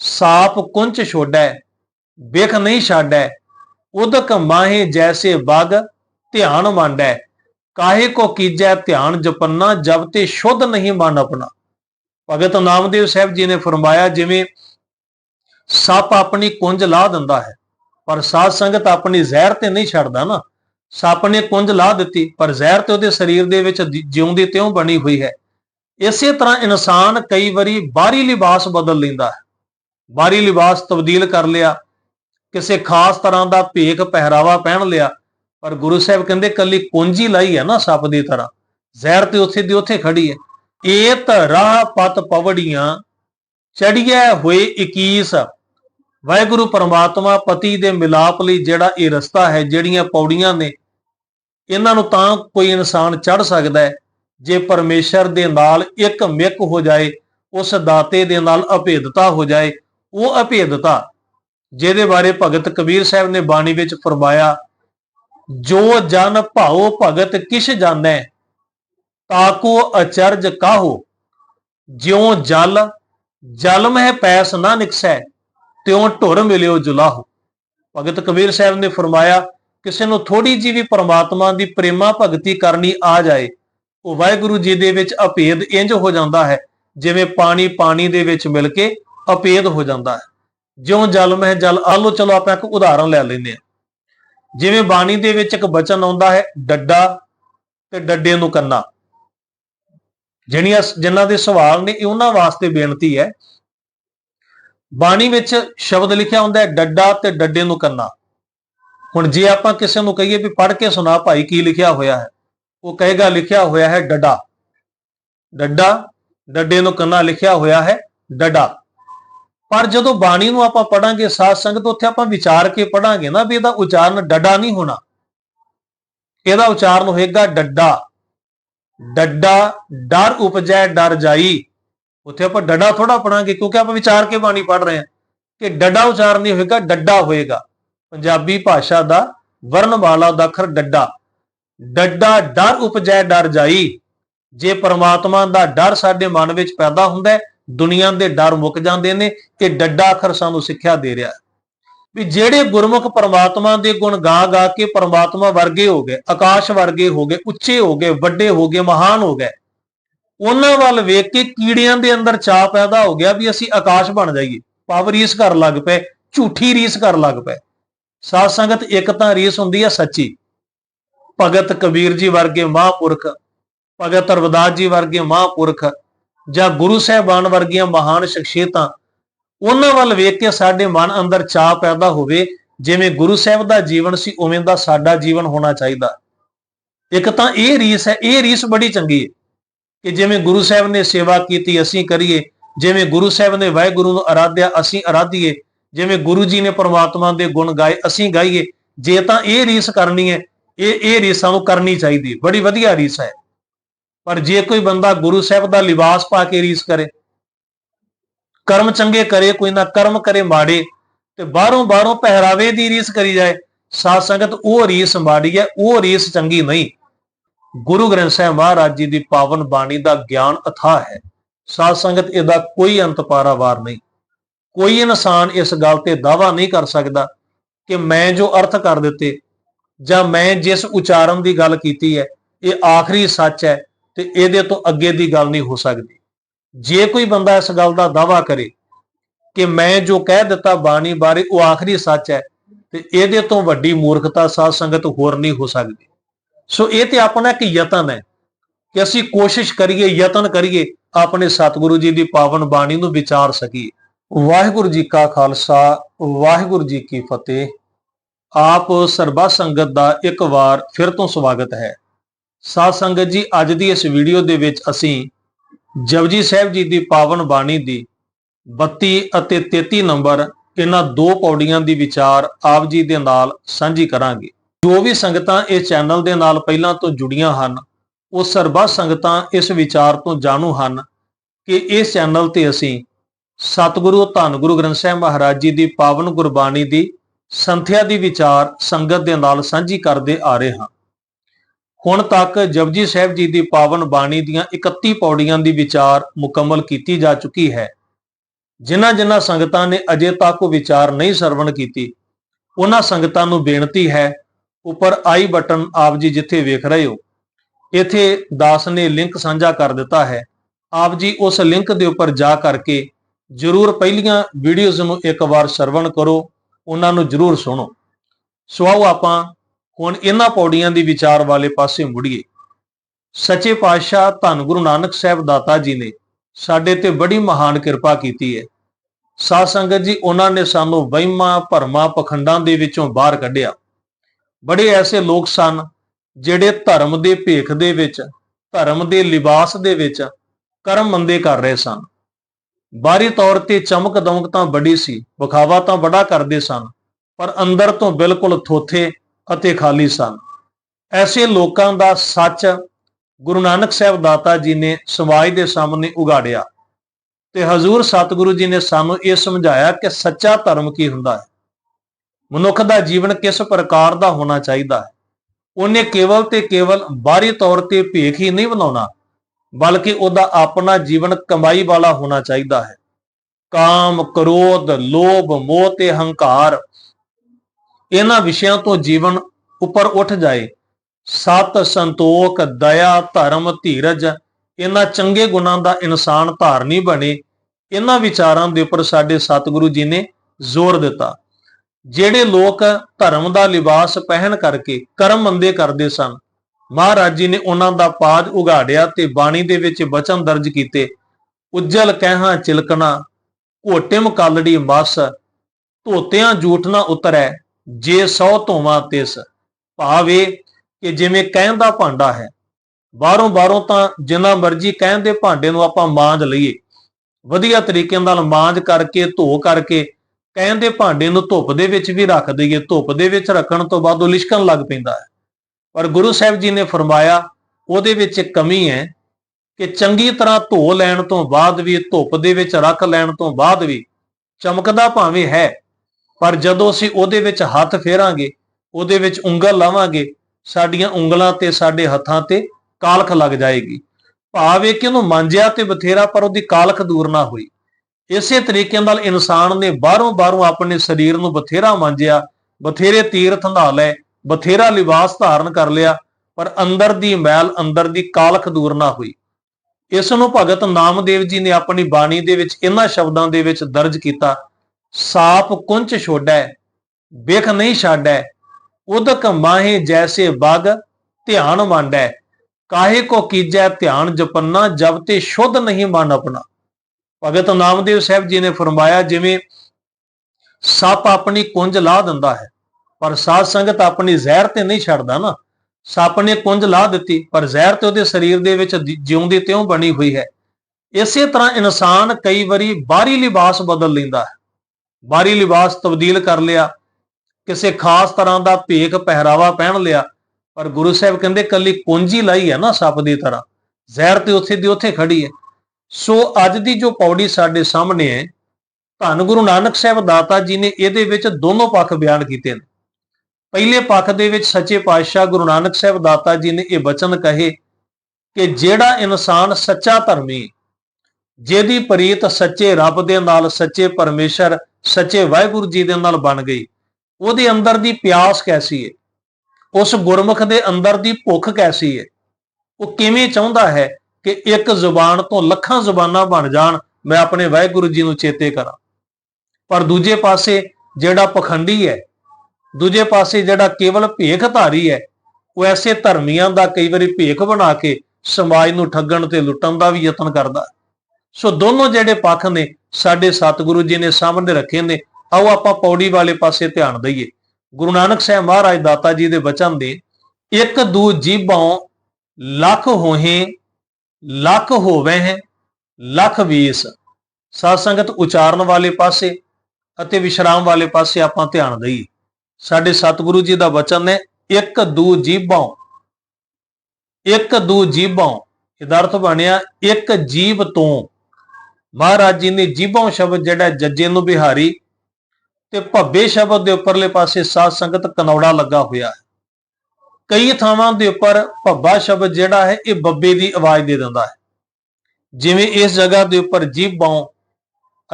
ਸਾਪ ਕੁੰਚ ਛੋੜੈ ਬਿਖ ਨਹੀਂ ਛਾੜੈ ਉਦਕ ਮਾਹੇ ਜੈਸੇ ਬਗ ਧਿਆਨ ਮੰਡੈ ਕਾਹੇ ਕੋ ਕੀਜੈ ਧਿਆਨ ਜਪੰਨਾ, ਜਬ ਤੇ ਸ਼ੁੱਧ ਨਹੀਂ ਮਨ ਆਪਣਾ। ਭਗਤ ਨਾਮਦੇਵ ਸਾਹਿਬ ਜੀ ਨੇ ਫਰਮਾਇਆ, ਜਿਵੇਂ ਸੱਪ ਆਪਣੀ ਕੁੰਜ ਲਾ ਦਿੰਦਾ ਹੈ, ਪਰ ਸਾਧ ਸੰਗਤ ਆਪਣੀ ਜ਼ਹਿਰ ਤੇ ਨਹੀਂ ਛੱਡਦਾ ਨਾ। ਸੱਪ ਨੇ ਕੁੰਜ ਲਾ ਦਿੱਤੀ, ਪਰ ਜ਼ਹਿਰ ਤੇ ਉਹਦੇ ਸਰੀਰ ਦੇ ਵਿੱਚ ਜਿਉਂਦੀ ਤਿਉਂ ਬਣੀ ਹੋਈ ਹੈ। ਇਸੇ ਤਰ੍ਹਾਂ ਇਨਸਾਨ ਕਈ ਵਾਰੀ ਬਾਹਰੀ ਲਿਬਾਸ ਬਦਲ ਲੈਂਦਾ ਹੈ। ਬਾਹਰੀ ਲਿਬਾਸ ਤਬਦੀਲ ਕਰ ਲਿਆ, ਕਿਸੇ ਖਾਸ ਤਰ੍ਹਾਂ ਦਾ ਭੇਖ ਪਹਿਰਾਵਾ ਪਹਿਨ ਲਿਆ, ਪਰ ਗੁਰੂ ਸਾਹਿਬ ਕਹਿੰਦੇ ਕੱਲੀ ਕੁੰਜੀ ਲਾਈ ਹੈ ਨਾ ਸੱਪ ਦੀ ਤਰ੍ਹਾਂ, ਜ਼ਹਿਰ ਤੇ ਉੱਥੇ ਦੀ ਉੱਥੇ ਖੜੀ ਹੈ। ਏਤ ਰਾਹ ਪਤ ਪਵੜੀਆਂ ਚੜੀਏ ਹੋਏ 21 ਵਾਹਿਗੁਰੂ ਪਰਮਾਤਮਾ ਪਤੀ ਦੇ ਮਿਲਾਪ ਲਈ ਜਿਹੜਾ ਇਹ ਰਸਤਾ ਹੈ, ਜਿਹੜੀਆਂ ਪੌੜੀਆਂ ਨੇ, ਇਹਨਾਂ ਨੂੰ ਤਾਂ ਕੋਈ ਇਨਸਾਨ ਚੜ ਸਕਦਾ ਹੈ, ਜੇ ਪਰਮੇਸ਼ਰ ਦੇ ਨਾਲ ਇੱਕ ਮਿੱਕ ਹੋ ਜਾਏ, ਉਸ ਦਾਤੇ ਦੇ ਨਾਲ ਅਭੇਦਤਾ ਹੋ ਜਾਏ ਉਹ ਅਭੇਦਤਾ ਜਿਹਦੇ ਬਾਰੇ ਭਗਤ ਕਬੀਰ ਸਾਹਿਬ ਨੇ ਬਾਣੀ ਵਿੱਚ ਫਰਮਾਇਆ, ਜੋ ਜਨ ਭਾਉ ਭਗਤ ਕਿਛ ਜਾਣੈ, ਤਾਕੋ ਅਚਰਜ ਕਾਹੋ? ਜਿਉ ਜਲ ਜਲ ਮਹਿ ਪੈਸ ਨਾ ਨਿਕਸੈ, ਤਿਉ ਢੁਰ ਮਿਲਿਓ ਜੁਲਾਹੋ। ਭਗਤ ਕਬੀਰ ਸਾਹਿਬ ਨੇ ਫਰਮਾਇਆ, ਕਿਸੇ ਨੂੰ ਥੋੜੀ ਜੀ ਵੀ ਪਰਮਾਤਮਾ ਦੀ ਪ੍ਰੇਮਾ ਭਗਤੀ ਕਰਨੀ ਆ ਜਾਏ, ਉਹ ਵਾਹਿਗੁਰੂ ਜੀ ਦੇ ਵਿੱਚ ਅਭੇਦ ਇੰਜ ਹੋ ਜਾਂਦਾ ਹੈ, ਜਿਵੇਂ ਪਾਣੀ ਪਾਣੀ ਦੇ ਵਿੱਚ ਮਿਲ ਕੇ ਅਪੇਦ ਹੋ ਜਾਂਦਾ ਹੈ। ਜਿਉਂ ਜਲ ਮਹਿ ਜਲ ਆਲੋ ਚਲੋ ਆਪਾਂ ਇੱਕ ਉਦਾਹਰਨ ਲੈ ਲੈਂਦੇ ਹਾਂ। ਜਿਵੇਂ ਬਾਣੀ ਦੇ ਵਿੱਚ ਇੱਕ ਬਚਨ ਆਉਂਦਾ ਹੈ, ਡੱਡਾ ਤੇ ਡੱਡੇ ਨੂੰ ਕੰਨਾ। ਜਿਹੜੀਆਂ ਜਿਨ੍ਹਾਂ ਦੇ ਸਵਾਲ ਨੇ, ਇਹ ਉਹਨਾਂ ਵਾਸਤੇ ਬੇਨਤੀ ਹੈ। ਬਾਣੀ ਵਿੱਚ ਸ਼ਬਦ ਲਿਖਿਆ ਹੁੰਦਾ ਹੈ, ਡੱਡਾ ਤੇ ਡੱਡੇ ਨੂੰ ਕੰਨਾ। ਹੁਣ ਜੇ ਆਪਾਂ ਕਿਸੇ ਨੂੰ ਕਹੀਏ ਵੀ ਪੜ੍ਹ ਕੇ ਸੁਣਾ ਭਾਈ ਕੀ ਲਿਖਿਆ ਹੋਇਆ ਹੈ, ਉਹ ਕਹੇਗਾ ਲਿਖਿਆ ਹੋਇਆ ਹੈ ਡੱਡਾ। ਡੱਡਾ, ਡੱਡੇ ਨੂੰ ਕੰਨਾ ਲਿਖਿਆ ਹੋਇਆ ਹੈ, ਡੱਡਾ। ਪਰ ਜਦੋਂ ਬਾਣੀ ਨੂੰ ਆਪਾਂ ਪੜਾਂਗੇ, ਸਾਧ ਸੰਗਤ ਉੱਥੇ ਆਪਾਂ ਵਿਚਾਰ ਕੇ ਪੜਾਂਗੇ ਨਾ ਵੀ ਇਹਦਾ ਉਚਾਰਨ ਡੱਡਾ ਨਹੀਂ ਹੋਣਾ। ਇਹਦਾ ਉਚਾਰਨ ਹੋਏਗਾ ਡੱਡਾ। ਡੱਡਾ, ਡਰ ਉਪਜੈ, ਡਰ ਜਾਈ। ਉੱਥੇ ਆਪਾਂ ਡੱਡਾ ਥੋੜਾ ਪੜਾਂਗੇ ਕਿਉਂਕਿ ਆਪਾਂ ਵਿਚਾਰ ਕੇ ਬਾਣੀ ਪੜ ਰਹੇ ਹਾਂ ਕਿ ਡੱਡਾ ਉਚਾਰਨ ਨਹੀਂ ਹੋਏਗਾ, ਡੱਡਾ ਹੋਏਗਾ। ਪੰਜਾਬੀ ਭਾਸ਼ਾ ਦਾ ਵਰਣਮਾਲਾ ਦਾ ਅੱਖਰ ਡੱਡਾ। ਡੱਡਾ, ਡਰ ਉਪਜੈ, ਡਰ ਜਾਈ। ਜੇ ਪਰਮਾਤਮਾ ਦਾ ਡਰ ਸਾਡੇ ਮਨ ਵਿੱਚ ਪੈਦਾ ਹੁੰਦਾ ਹੈ ਦੁਨੀਆ ਦੇ ਡਰ ਮੁੱਕ ਜਾਂਦੇ ਨੇ ਕਿ ਡੱਡਾ ਅੱਖਰ ਸਾਨੂੰ ਸਿੱਖਿਆ ਦੇ ਰਿਹਾ ਵੀ ਜਿਹੜੇ ਗੁਰਮੁਖ ਪਰਮਾਤਮਾ ਦੇ ਗੁਣ ਗਾ ਗਾ ਕੇ ਪ੍ਰਮਾਤਮਾ ਵਰਗੇ ਹੋ ਗਏ, ਆਕਾਸ਼ ਵਰਗੇ ਹੋ ਗਏ, ਉੱਚੇ ਹੋ ਗਏ, ਵੱਡੇ ਹੋ ਗਏ, ਮਹਾਨ ਹੋ ਗਏ, ਉਹਨਾਂ ਵੱਲ ਵੇਖ ਕੇ ਕੀੜਿਆਂ ਦੇ ਅੰਦਰ ਚਾਹ ਪੈਦਾ ਹੋ ਗਿਆ ਵੀ ਅਸੀਂ ਆਕਾਸ਼ ਬਣ ਜਾਈਏ ਪਾਵ ਰੀਸ ਕਰ ਲੱਗ ਪਏ, ਝੂਠੀ ਰੀਸ ਕਰ ਲੱਗ ਪਏ। ਸਾਧ ਸੰਗਤ, ਇੱਕ ਤਾਂ ਰੀਸ ਹੁੰਦੀ ਹੈ ਸੱਚੀ। ਭਗਤ ਕਬੀਰ ਜੀ ਵਰਗੇ ਮਹਾਂਪੁਰਖ, ਭਗਤ ਰਵਦਾਸ ਜੀ ਵਰਗੇ ਮਹਾਂਪੁਰਖ ਜਾਂ ਗੁਰੂ ਸਾਹਿਬਾਨ ਵਰਗੀਆਂ ਮਹਾਨ ਸ਼ਖਸੀਅਤਾਂ, ਉਹਨਾਂ ਵੱਲ ਵੇਖ ਕੇ ਸਾਡੇ ਮਨ ਅੰਦਰ ਚਾਹ ਪੈਦਾ ਹੋਵੇ, ਜਿਵੇਂ ਗੁਰੂ ਸਾਹਿਬ ਦਾ ਜੀਵਨ ਸੀ, ਉਵੇਂ ਦਾ ਸਾਡਾ ਜੀਵਨ ਹੋਣਾ ਚਾਹੀਦਾ। ਇੱਕ ਤਾਂ ਇਹ ਰੀਸ ਹੈ, ਇਹ ਰੀਸ ਬੜੀ ਚੰਗੀ ਹੈ ਕਿ ਜਿਵੇਂ ਗੁਰੂ ਸਾਹਿਬ ਨੇ ਸੇਵਾ ਕੀਤੀ, ਅਸੀਂ ਕਰੀਏ, ਜਿਵੇਂ ਗੁਰੂ ਸਾਹਿਬ ਨੇ ਵਾਹਿਗੁਰੂ ਨੂੰ ਆਰਾਧਿਆ ਅਸੀਂ ਆਰਾਧੀਏ ਜਿਵੇਂ ਗੁਰੂ ਜੀ ਨੇ ਪਰਮਾਤਮਾ ਦੇ ਗੁਣ ਗਾਏ, ਅਸੀਂ ਗਾਈਏ, ਜੇ ਤਾਂ ਇਹ ਰੀਸ ਕਰਨੀ ਹੈ, ਇਹ ਇਹ ਰੀਸ ਸਾਨੂੰ ਕਰਨੀ ਚਾਹੀਦੀ ਬੜੀ ਵਧੀਆ ਰੀਸ ਹੈ। ਪਰ ਜੇ ਕੋਈ ਬੰਦਾ ਗੁਰੂ ਸਾਹਿਬ ਦਾ ਲਿਬਾਸ ਪਾ ਕੇ ਰੀਸ ਕਰੇ, ਕਰਮ ਚੰਗੇ ਕਰੇ, ਕੋਈ ਨਾ ਕਰਮ ਕਰੇ ਮਾੜੇ, ਤੇ ਬਾਹਰੋਂ ਬਾਹਰੋਂ ਪਹਿਰਾਵੇ ਦੀ ਰੀਸ ਕਰੀ ਜਾਏ, ਸਾਧ ਸੰਗਤ ਉਹ ਰੀਸ ਮਾੜੀ ਹੈ, ਉਹ ਰੀਸ ਚੰਗੀ ਨਹੀਂ। ਗੁਰੂ ਗ੍ਰੰਥ ਸਾਹਿਬ ਮਹਾਰਾਜ ਜੀ ਦੀ ਪਾਵਨ ਬਾਣੀ ਦਾ ਗਿਆਨ ਅਥਾਹ ਹੈ। ਸਾਧ ਸੰਗਤ ਇਹਦਾ ਕੋਈ ਅੰਤ ਪਾਰਾਵਾਰ ਨਹੀਂ। ਕੋਈ ਇਨਸਾਨ ਇਸ ਗੱਲ ਤੇ ਦਾਵਾ ਨਹੀਂ ਕਰ ਸਕਦਾ ਕਿ ਮੈਂ ਜੋ ਅਰਥ ਕਰ ਦਿੱਤੇ ਜਾਂ ਮੈਂ ਜਿਸ ਉਚਾਰਨ ਦੀ ਗੱਲ ਕੀਤੀ ਹੈ, ਇਹ ਆਖਰੀ ਸੱਚ ਹੈ ਤੇ ਇਹਦੇ ਤੋਂ ਅੱਗੇ ਦੀ ਗੱਲ ਨਹੀਂ ਹੋ ਸਕਦੀ। ਜੇ ਕੋਈ ਬੰਦਾ ਇਸ ਗੱਲ ਦਾ ਦਾਵਾ ਕਰੇ ਕਿ ਮੈਂ ਜੋ ਕਹਿ ਦਿੱਤਾ ਬਾਣੀ ਬਾਰੇ, ਉਹ ਆਖਰੀ ਸੱਚ ਹੈ ਤੇ ਇਹਦੇ ਤੋਂ ਵੱਡੀ ਮੂਰਖਤਾ ਸਾਧ ਸੰਗਤ ਹੋਰ ਨਹੀਂ ਹੋ ਸਕਦੀ। ਸੋ ਇਹ ਤੇ ਆਪਣਾ ਇੱਕ ਯਤਨ ਹੈ ਕਿ ਅਸੀਂ ਕੋਸ਼ਿਸ਼ ਕਰੀਏ, ਯਤਨ ਕਰੀਏ, ਆਪਣੇ ਸਤਿਗੁਰੂ ਜੀ ਦੀ ਪਾਵਨ ਬਾਣੀ ਨੂੰ ਵਿਚਾਰ ਸਕੀਏ। ਵਾਹਿਗੁਰੂ ਜੀ ਕਾ ਖਾਲਸਾ, ਵਾਹਿਗੁਰੂ ਜੀ ਕੀ ਫਤਿਹ। ਆਪ ਸਰਬਾ ਸੰਗਤ ਦਾ ਇੱਕ ਵਾਰ ਫਿਰ ਤੋਂ ਸਵਾਗਤ ਹੈ। ਸਾਧ ਸੰਗਤ ਜੀ, ਅੱਜ ਦੀ ਇਸ ਵੀਡੀਓ ਦੇ ਵਿੱਚ ਅਸੀਂ ਜਪਜੀ ਸਾਹਿਬ ਜੀ ਦੀ ਪਾਵਨ ਬਾਣੀ ਦੀ 32 ਅਤੇ 33 ਨੰਬਰ ਇਹਨਾਂ ਦੋ ਪੌੜੀਆਂ ਦੀ ਵਿਚਾਰ ਆਪ ਜੀ ਦੇ ਨਾਲ ਸਾਂਝੀ ਕਰਾਂਗੇ। ਜੋ ਵੀ ਸੰਗਤਾਂ ਇਸ ਚੈਨਲ ਦੇ ਨਾਲ ਪਹਿਲਾਂ ਤੋਂ ਜੁੜੀਆਂ ਹਨ, ਉਹ ਸਰਬਾ ਸੰਗਤਾਂ ਇਸ ਵਿਚਾਰ ਤੋਂ ਜਾਣੂ ਹਨ ਕਿ ਇਸ ਚੈਨਲ ਤੇ ਅਸੀਂ ਸਤਿਗੁਰੂ ਧੰਨ ਗੁਰੂ ਗ੍ਰੰਥ ਸਾਹਿਬ ਮਹਾਰਾਜ ਜੀ ਦੀ ਪਾਵਨ ਗੁਰਬਾਣੀ ਦੀ ਸੰਥਿਆ ਦੀ ਵਿਚਾਰ ਸੰਗਤ ਦੇ ਨਾਲ ਸਾਂਝੀ ਕਰਦੇ ਆ ਰਹੇ ਹਾਂ। ਹੁਣ ਤੱਕ ਜਪਜੀ ਸਾਹਿਬ ਜੀ ਦੀ ਪਾਵਨ ਬਾਣੀ ਦੀਆਂ 31 ਪੌੜੀਆਂ ਦੀ ਵਿਚਾਰ ਮੁਕੰਮਲ ਕੀਤੀ ਜਾ ਚੁੱਕੀ ਹੈ। ਜਿਨ੍ਹਾਂ ਜਿਨ੍ਹਾਂ ਸੰਗਤਾਂ ਨੇ ਅਜੇ ਤੱਕ ਉਹ ਵਿਚਾਰ ਨਹੀਂ ਸਰਵਣ ਕੀਤੀ, ਉਹਨਾਂ ਸੰਗਤਾਂ ਨੂੰ ਬੇਨਤੀ ਹੈ, ਉੱਪਰ ਆਈ ਬਟਨ ਆਪ ਜੀ ਜਿੱਥੇ ਵੇਖ ਰਹੇ ਹੋ, ਇੱਥੇ ਦਾਸ ਨੇ ਲਿੰਕ ਸਾਂਝਾ ਕਰ ਦਿੱਤਾ ਹੈ। ਆਪ ਜੀ ਉਸ ਲਿੰਕ ਦੇ ਉੱਪਰ ਜਾ ਕਰਕੇ ਜਰੂਰ ਪਹਿਲੀਆਂ ਵੀਡੀਓਜ਼ ਨੂੰ ਇੱਕ ਵਾਰ ਸਰਵਣ ਕਰੋ, ਉਹਨਾਂ ਨੂੰ ਜਰੂਰ ਸੁਣੋ। ਸੋ ਆਓ ਆਪਾਂ ਹੁਣ ਇਹਨਾਂ ਪੌੜੀਆਂ ਦੀ ਵਿਚਾਰ ਵਾਲੇ ਪਾਸੇ ਮੁੜੀਏ। ਸੱਚੇ ਪਾਤਸ਼ਾਹ ਧੰਨ ਗੁਰੂ ਨਾਨਕ ਸਾਹਿਬ ਦਾਤਾ ਜੀ ਨੇ ਸਾਡੇ ਤੇ ਬੜੀ ਮਹਾਨ ਕਿਰਪਾ ਕੀਤੀ ਹੈ। ਸਾਧ ਸੰਗਤ ਜੀ, ਉਹਨਾਂ ਨੇ ਸਾਨੂੰ ਵਹਿਮਾਂ, ਭਰਮਾਂ, ਪਖੰਡਾਂ ਦੇ ਵਿੱਚੋਂ ਬਾਹਰ ਕੱਢਿਆ। ਬੜੇ ਐਸੇ ਲੋਕ ਸਨ ਜਿਹੜੇ ਧਰਮ ਦੇ ਭੇਖ ਦੇ ਵਿੱਚ, ਧਰਮ ਦੇ ਲਿਬਾਸ ਦੇ ਵਿੱਚ ਕਰਮ ਮੰਦੇ ਕਰ ਰਹੇ ਸਨ। ਬਾਹਰੀ ਤੌਰ ਤੇ ਚਮਕ ਦਮਕ ਤਾਂ ਬੜੀ ਸੀ, ਵਿਖਾਵਾ ਤਾਂ ਬੜਾ ਕਰਦੇ ਸਨ, ਪਰ ਅੰਦਰ ਤੋਂ ਬਿਲਕੁਲ ਥੋਥੇ ਅਤੇ ਖਾਲੀ ਸਨ। ਐਸੇ ਲੋਕਾਂ ਦਾ ਸੱਚ ਗੁਰੂ ਨਾਨਕ ਸਾਹਿਬ ਦਾਤਾ ਜੀ ਨੇ ਸਮਾਜ ਦੇ ਸਾਹਮਣੇ ਉਗਾੜਿਆ ਤੇ ਹਜ਼ੂਰ ਸਤਿਗੁਰੂ ਜੀ ਨੇ ਸਾਨੂੰ ਇਹ ਸਮਝਾਇਆ ਕਿ ਸੱਚਾ ਧਰਮ ਕੀ ਹੁੰਦਾ ਹੈ? ਮਨੁੱਖ ਦਾ ਜੀਵਨ ਕਿਸ ਪ੍ਰਕਾਰ ਦਾ ਹੋਣਾ ਚਾਹੀਦਾ ਹੈ? ਉਹਨੇ ਕੇਵਲ ਤੇ ਕੇਵਲ ਬਾਹਰੀ ਤੌਰ ਤੇ ਭੇਖ ਹੀ ਨਹੀਂ ਬਣਾਉਣਾ, ਬਲਕਿ ਉਹਦਾ ਆਪਣਾ ਜੀਵਨ ਕਮਾਈ ਵਾਲਾ ਹੋਣਾ ਚਾਹੀਦਾ ਹੈ। ਕਾਮ, ਕ੍ਰੋਧ, ਲੋਭ, ਮੋਹ ਤੇ ਹੰਕਾਰ ਇਹਨਾਂ ਵਿਸ਼ਿਆਂ ਤੋਂ ਜੀਵਨ ਉੱਪਰ ਉੱਠ ਜਾਏ। ਸਤ ਸੰਤੋਖ, ਦਇਆ, ਧਰਮ, ਧੀਰਜ, ਇਹਨਾਂ ਚੰਗੇ ਗੁਣਾਂ ਦਾ ਇਨਸਾਨ ਧਾਰਨੀ ਬਣੇ। ਇਹਨਾਂ ਵਿਚਾਰਾਂ ਦੇ ਉੱਪਰ ਸਾਡੇ ਸਤਿਗੁਰੂ ਜੀ ਨੇ ਜ਼ੋਰ ਦਿੱਤਾ। ਜਿਹੜੇ ਲੋਕ ਧਰਮ ਦਾ ਲਿਬਾਸ ਪਹਿਨ ਕਰਕੇ ਕਰਮ ਮੰਦੇ ਕਰਦੇ ਸਨ, ਮਹਾਰਾਜ ਜੀ ਨੇ ਉਹਨਾਂ ਦਾ ਪਾਜ ਉਗਾੜਿਆ ਤੇ ਬਾਣੀ ਦੇ ਵਿੱਚ ਬਚਨ ਦਰਜ ਕੀਤੇ। ਉੱਜਲ ਕਹਿਹਾਂ ਚਿਲਕਣਾ, ਘੋਟਿਮ ਕਾਲੜੀ ਮਸ, ਧੋਤਿਆਂ ਝੂਠ ਨਾ ਉਤਰੈ। ਜੇ ਸੌ ਧੋਵਾਂ ਤਿਸ ਭਾਵੇ ਕਿ ਜਿਵੇਂ ਕਹਿਣ ਦਾ ਭਾਂਡਾ ਹੈ। ਬਾਹਰੋਂ ਬਾਹਰੋਂ ਤਾਂ ਜਿੰਨਾ ਮਰਜ਼ੀ ਕਹਿਣ ਦੇ ਭਾਂਡੇ ਨੂੰ ਆਪਾਂ ਮਾਂਜ ਲਈਏ। ਵਧੀਆ ਤਰੀਕੇ ਨਾਲ ਮਾਂਜ ਕਰਕੇ, ਧੋ ਕਰਕੇ ਕਹਿਣ ਦੇ ਭਾਂਡੇ ਨੂੰ ਧੁੱਪ ਦੇ ਵਿੱਚ ਵੀ ਰੱਖ ਦਈਏ। ਧੁੱਪ ਦੇ ਵਿੱਚ ਰੱਖਣ ਤੋਂ ਬਾਅਦ ਉਹ ਲਿਸ਼ਕਣ ਲੱਗ ਪੈਂਦਾ ਹੈ। ਪਰ ਗੁਰੂ ਸਾਹਿਬ ਜੀ ਨੇ ਫਰਮਾਇਆ, ਉਹਦੇ ਵਿੱਚ ਕਮੀ ਹੈ ਕਿ ਚੰਗੀ ਤਰ੍ਹਾਂ ਧੋ ਲੈਣ ਤੋਂ ਬਾਅਦ ਵੀ, ਧੁੱਪ ਦੇ ਵਿੱਚ ਰੱਖ ਲੈਣ ਤੋਂ ਬਾਅਦ ਵੀ ਚਮਕਦਾ ਭਾਵੇਂ ਹੈ। ਪਰ ਜਦੋਂ ਅਸੀਂ ਉਹਦੇ ਵਿੱਚ ਹੱਥ ਫੇਰਾਂਗੇ, ਉਹਦੇ ਵਿੱਚ ਉਂਗਲ ਲਾਵਾਂਗੇ, ਸਾਡੀਆਂ ਉਂਗਲਾਂ ਤੇ ਸਾਡੇ ਹੱਥਾਂ ਤੇ ਕਾਲਖ ਲੱਗ ਜਾਏਗੀ। ਭਾਵੇਂ ਕਿ ਉਹਨੂੰ ਮਾਂਜਿਆ ਤੇ ਬਥੇਰਾ, ਪਰ ਉਹਦੀ ਕਾਲਖ ਦੂਰ ਨਾ ਹੋਈ। ਇਸੇ ਤਰੀਕੇ ਨਾਲ ਇਨਸਾਨ ਨੇ ਬਾਹਰੋਂ ਬਾਹਰੋਂ ਆਪਣੇ ਸਰੀਰ ਨੂੰ ਬਥੇਰਾ ਮਾਂਜਿਆ, ਬਥੇਰੇ ਤੀਰਥ ਹੰਦਾ ਲਏ, ਬਥੇਰਾ ਲਿਬਾਸ ਧਾਰਨ ਕਰ ਲਿਆ, ਪਰ ਅੰਦਰ ਦੀ ਮੈਲ, ਅੰਦਰ ਦੀ ਕਾਲਖ ਦੂਰ ਨਾ ਹੋਈ। ਇਸ ਨੂੰ ਭਗਤ ਨਾਮਦੇਵ ਜੀ ਨੇ ਆਪਣੀ ਬਾਣੀ ਦੇ ਵਿੱਚ ਇਹਨਾਂ ਸ਼ਬਦਾਂ ਦੇ ਵਿੱਚ ਦਰਜ ਕੀਤਾ। ਸਾਪ ਕੁੰਚ ਛੋੜੈ ਵੇਖ ਨਹੀਂ ਛਾੜੈ ਉਦਕ ਮਾਹੇ ਜੈਸੇ ਬਗ ਧਿਆਨ ਮੰਡੈ ਕਾਹੇ ਕੋ ਕੀਜੈ ਧਿਆਨ ਜਪੰਨਾ, ਜਬ ਤੇ ਸ਼ੁੱਧ ਨਹੀਂ ਮਨ ਆਪਣਾ। ਭਗਤ ਨਾਮਦੇਵ ਸਾਹਿਬ ਜੀ ਨੇ ਫਰਮਾਇਆ ਜਿਵੇਂ ਸੱਪ ਆਪਣੀ ਕੁੰਜ ਲਾ ਦਿੰਦਾ ਹੈ, ਪਰ ਸਾਧ ਸੰਗਤ ਆਪਣੀ ਜ਼ਹਿਰ ਤੇ ਨਹੀਂ ਛੱਡਦਾ ਨਾ। ਸੱਪ ਨੇ ਕੁੰਜ ਲਾ ਦਿੱਤੀ, ਪਰ ਜ਼ਹਿਰ ਤੇ ਉਹਦੇ ਸਰੀਰ ਦੇ ਵਿੱਚ ਜਿਉਂਦੀ ਤਿਉਂ ਬਣੀ ਹੋਈ ਹੈ। ਇਸੇ ਤਰ੍ਹਾਂ ਇਨਸਾਨ ਕਈ ਵਾਰੀ ਬਾਹਰੀ ਲਿਬਾਸ ਬਦਲ ਲੈਂਦਾ ਹੈ। ਬਾਹਰੀ ਲਿਬਾਸ ਤਬਦੀਲ ਕਰ ਲਿਆ, ਕਿਸੇ ਖਾਸ ਤਰ੍ਹਾਂ ਦਾ ਭੇਖ ਪਹਿਰਾਵਾ ਪਹਿਨ ਲਿਆ, ਪਰ ਗੁਰੂ ਸਾਹਿਬ ਕਹਿੰਦੇ ਕੱਲੀ ਕੁੰਜੀ ਲਾਈ ਹੈ ਨਾ ਸੱਪ ਦੀ ਤਰ੍ਹਾਂ, ਜ਼ਹਿਰ ਤੇ ਉੱਥੇ ਦੀ ਉੱਥੇ ਖੜੀ ਹੈ। ਸੋ ਅੱਜ ਦੀ ਜੋ ਪੌੜੀ ਸਾਡੇ ਸਾਹਮਣੇ ਹੈ, ਧੰਨ ਗੁਰੂ ਨਾਨਕ ਸਾਹਿਬ ਦਾਤਾ ਜੀ ਨੇ ਇਹਦੇ ਵਿੱਚ ਦੋਨੋਂ ਪੱਖ ਬਿਆਨ ਕੀਤੇ ਨੇ। ਪਹਿਲੇ ਪੱਖ ਦੇ ਵਿੱਚ ਸੱਚੇ ਪਾਤਸ਼ਾਹ ਗੁਰੂ ਨਾਨਕ ਸਾਹਿਬ ਦਾਤਾ ਜੀ ਨੇ ਇਹ ਬਚਨ ਕਹੇ ਕਿ ਜਿਹੜਾ ਇਨਸਾਨ ਸੱਚਾ ਧਰਮੀ, ਜਿਹਦੀ ਪ੍ਰੀਤ ਸੱਚੇ ਰੱਬ ਦੇ ਨਾਲ ਸੱਚੇ ਪਰਮੇਸ਼ਰ ਸੱਚੇ ਵਾਹਿਗੁਰੂ ਜੀ ਦੇ ਨਾਲ ਬਣ ਗਈ। ਉਹਦੇ ਅੰਦਰ ਦੀ ਪਿਆਸ ਕੈਸੀ ਹੈ ਉਸ ਗੁਰਮੁਖ ਦੇ ਅੰਦਰ ਦੀ ਭੁੱਖ ਕੈਸੀ ਹੈ ਉਹ ਕਿਵੇਂ ਚਾਹੁੰਦਾ ਹੈ ਕਿ ਇੱਕ ਜ਼ੁਬਾਨ ਤੋਂ ਲੱਖਾਂ ਜ਼ੁਬਾਨਾਂ ਬਣ ਜਾਣ, ਮੈਂ ਆਪਣੇ ਵਾਹਿਗੁਰੂ ਜੀ ਨੂੰ ਚੇਤੇ ਕਰਾਂ? ਪਰ ਦੂਜੇ ਪਾਸੇ ਜਿਹੜਾ ਪਖੰਡੀ ਹੈ, ਦੂਜੇ ਪਾਸੇ ਜਿਹੜਾ ਕੇਵਲ ਭੇਖਧਾਰੀ ਹੈ, ਉਹ ਐਸੇ ਧਰਮੀਆਂ ਦਾ ਕਈ ਵਾਰੀ ਭੇਖ ਬਣਾ ਕੇ ਸਮਾਜ ਨੂੰ ਠੱਗਣ ਤੇ ਲੁੱਟਣ ਦਾ ਵੀ ਯਤਨ ਕਰਦਾ। ਹੈ। ਸੋ ਦੋਨੋਂ ਜਿਹੜੇ ਪੱਖ ਨੇ ਸਾਡੇ ਸਤਿਗੁਰੂ ਜੀ ਨੇ ਸਾਹਮਣੇ ਰੱਖੇ ਨੇ, ਆਓ ਆਪਾਂ ਪੌੜੀ ਵਾਲੇ ਪਾਸੇ ਧਿਆਨ ਦਈਏ। ਗੁਰੂ ਨਾਨਕ ਸਾਹਿਬ ਮਹਾਰਾਜ ਦਾਤਾ ਜੀ ਦੇ ਬਚਨ ਦੇ, ਇੱਕ ਦੂ ਜੀਭੋਂ ਲੱਖ ਹੋਹੇ, ਲੱਖ ਹੋਵੇ ਹੈ, ਲੱਖ ਵੀਸ। ਸਾਧ ਸੰਗਤ ਉਚਾਰਨ ਵਾਲੇ ਪਾਸੇ ਅਤੇ ਵਿਸ਼ਰਾਮ ਵਾਲੇ ਪਾਸੇ ਆਪਾਂ ਧਿਆਨ ਦਈਏ। ਸਾਡੇ ਸਤਿਗੁਰੂ ਜੀ ਦਾ ਬਚਨ ਹੈ, ਇੱਕ ਦੂ ਜੀਬਾਂ, ਇੱਕ ਦੂ ਜੀਭੋਂ ਇਹਦਾ ਅਰਥ ਬਣਿਆ, ਇੱਕ ਜੀਭ ਤੋਂ। ਮਹਾਰਾਜ ਜੀ ਨੇ ਜੀਭੋਂ ਸ਼ਬਦ ਜਿਹੜਾ ਜੱਜੇ ਨੂੰ ਬਿਹਾਰੀ ਤੇ ਭੱਬੇ ਸ਼ਬਦ ਦੇ ਉੱਪਰਲੇ ਪਾਸੇ ਸਾਧ ਸੰਗਤ ਕਨੌੜਾ ਲੱਗਾ ਹੋਇਆ ਹੈ। ਕਈ ਥਾਵਾਂ ਦੇ ਉੱਪਰ ਭੱਬਾ ਸ਼ਬਦ ਜਿਹੜਾ ਹੈ ਇਹ ਬੱਬੇ ਦੀ ਆਵਾਜ਼ ਦੇ ਦਿੰਦਾ ਹੈ। ਜਿਵੇਂ ਇਸ ਜਗ੍ਹਾ ਦੇ ਉੱਪਰ ਜੀਭੋਂ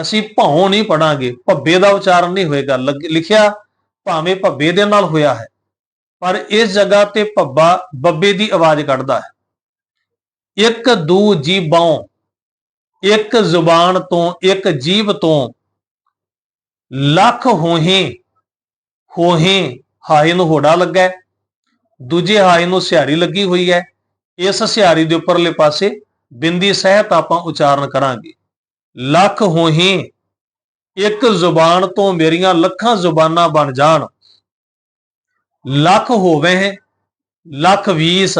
ਅਸੀਂ ਭੌਂ ਨਹੀਂ ਪੜਾਂਗੇ, ਭੱਬੇ ਦਾ ਉਚਾਰਨ ਨਹੀਂ ਹੋਏਗਾ, ਲੱਗ- ਲਿਖਿਆ ਭਾਵੇਂ ਭੱਬੇ ਦੇ ਨਾਲ ਹੋਇਆ ਹੈ, ਪਰ ਇਸ ਜਗ੍ਹਾ ਤੇ ਭੱਬਾ ਬੱਬੇ ਦੀ ਆਵਾਜ਼ ਕੱਢਦਾ ਹੈ। ਇੱਕ ਦੂ ਜੀਬੋਂ ਇੱਕ ਜ਼ੁਬਾਨ ਤੋਂ, ਇੱਕ ਜੀਬ ਤੋਂ ਲੱਖ ਹੋਹੇ ਹੋਹੇ ਹਾਏ ਨੂੰ ਹੋੜਾ ਲੱਗਾ ਦੂਜੇ ਹਾਏ ਨੂੰ ਸਿਹਾਰੀ ਲੱਗੀ ਹੋਈ ਹੈ। ਇਸ ਸਿਹਾਰੀ ਦੇ ਉੱਪਰਲੇ ਪਾਸੇ ਬਿੰਦੀ ਸਹਿਤ ਆਪਾਂ ਉਚਾਰਨ ਕਰਾਂਗੇ। ਲੱਖ ਹੋਹੇ, ਇੱਕ ਜ਼ੁਬਾਨ ਤੋਂ ਮੇਰੀਆਂ ਲੱਖਾਂ ਜ਼ੁਬਾਨਾਂ ਬਣ ਜਾਣ। ਲੱਖ ਹੋਵੇ, ਲੱਖ 20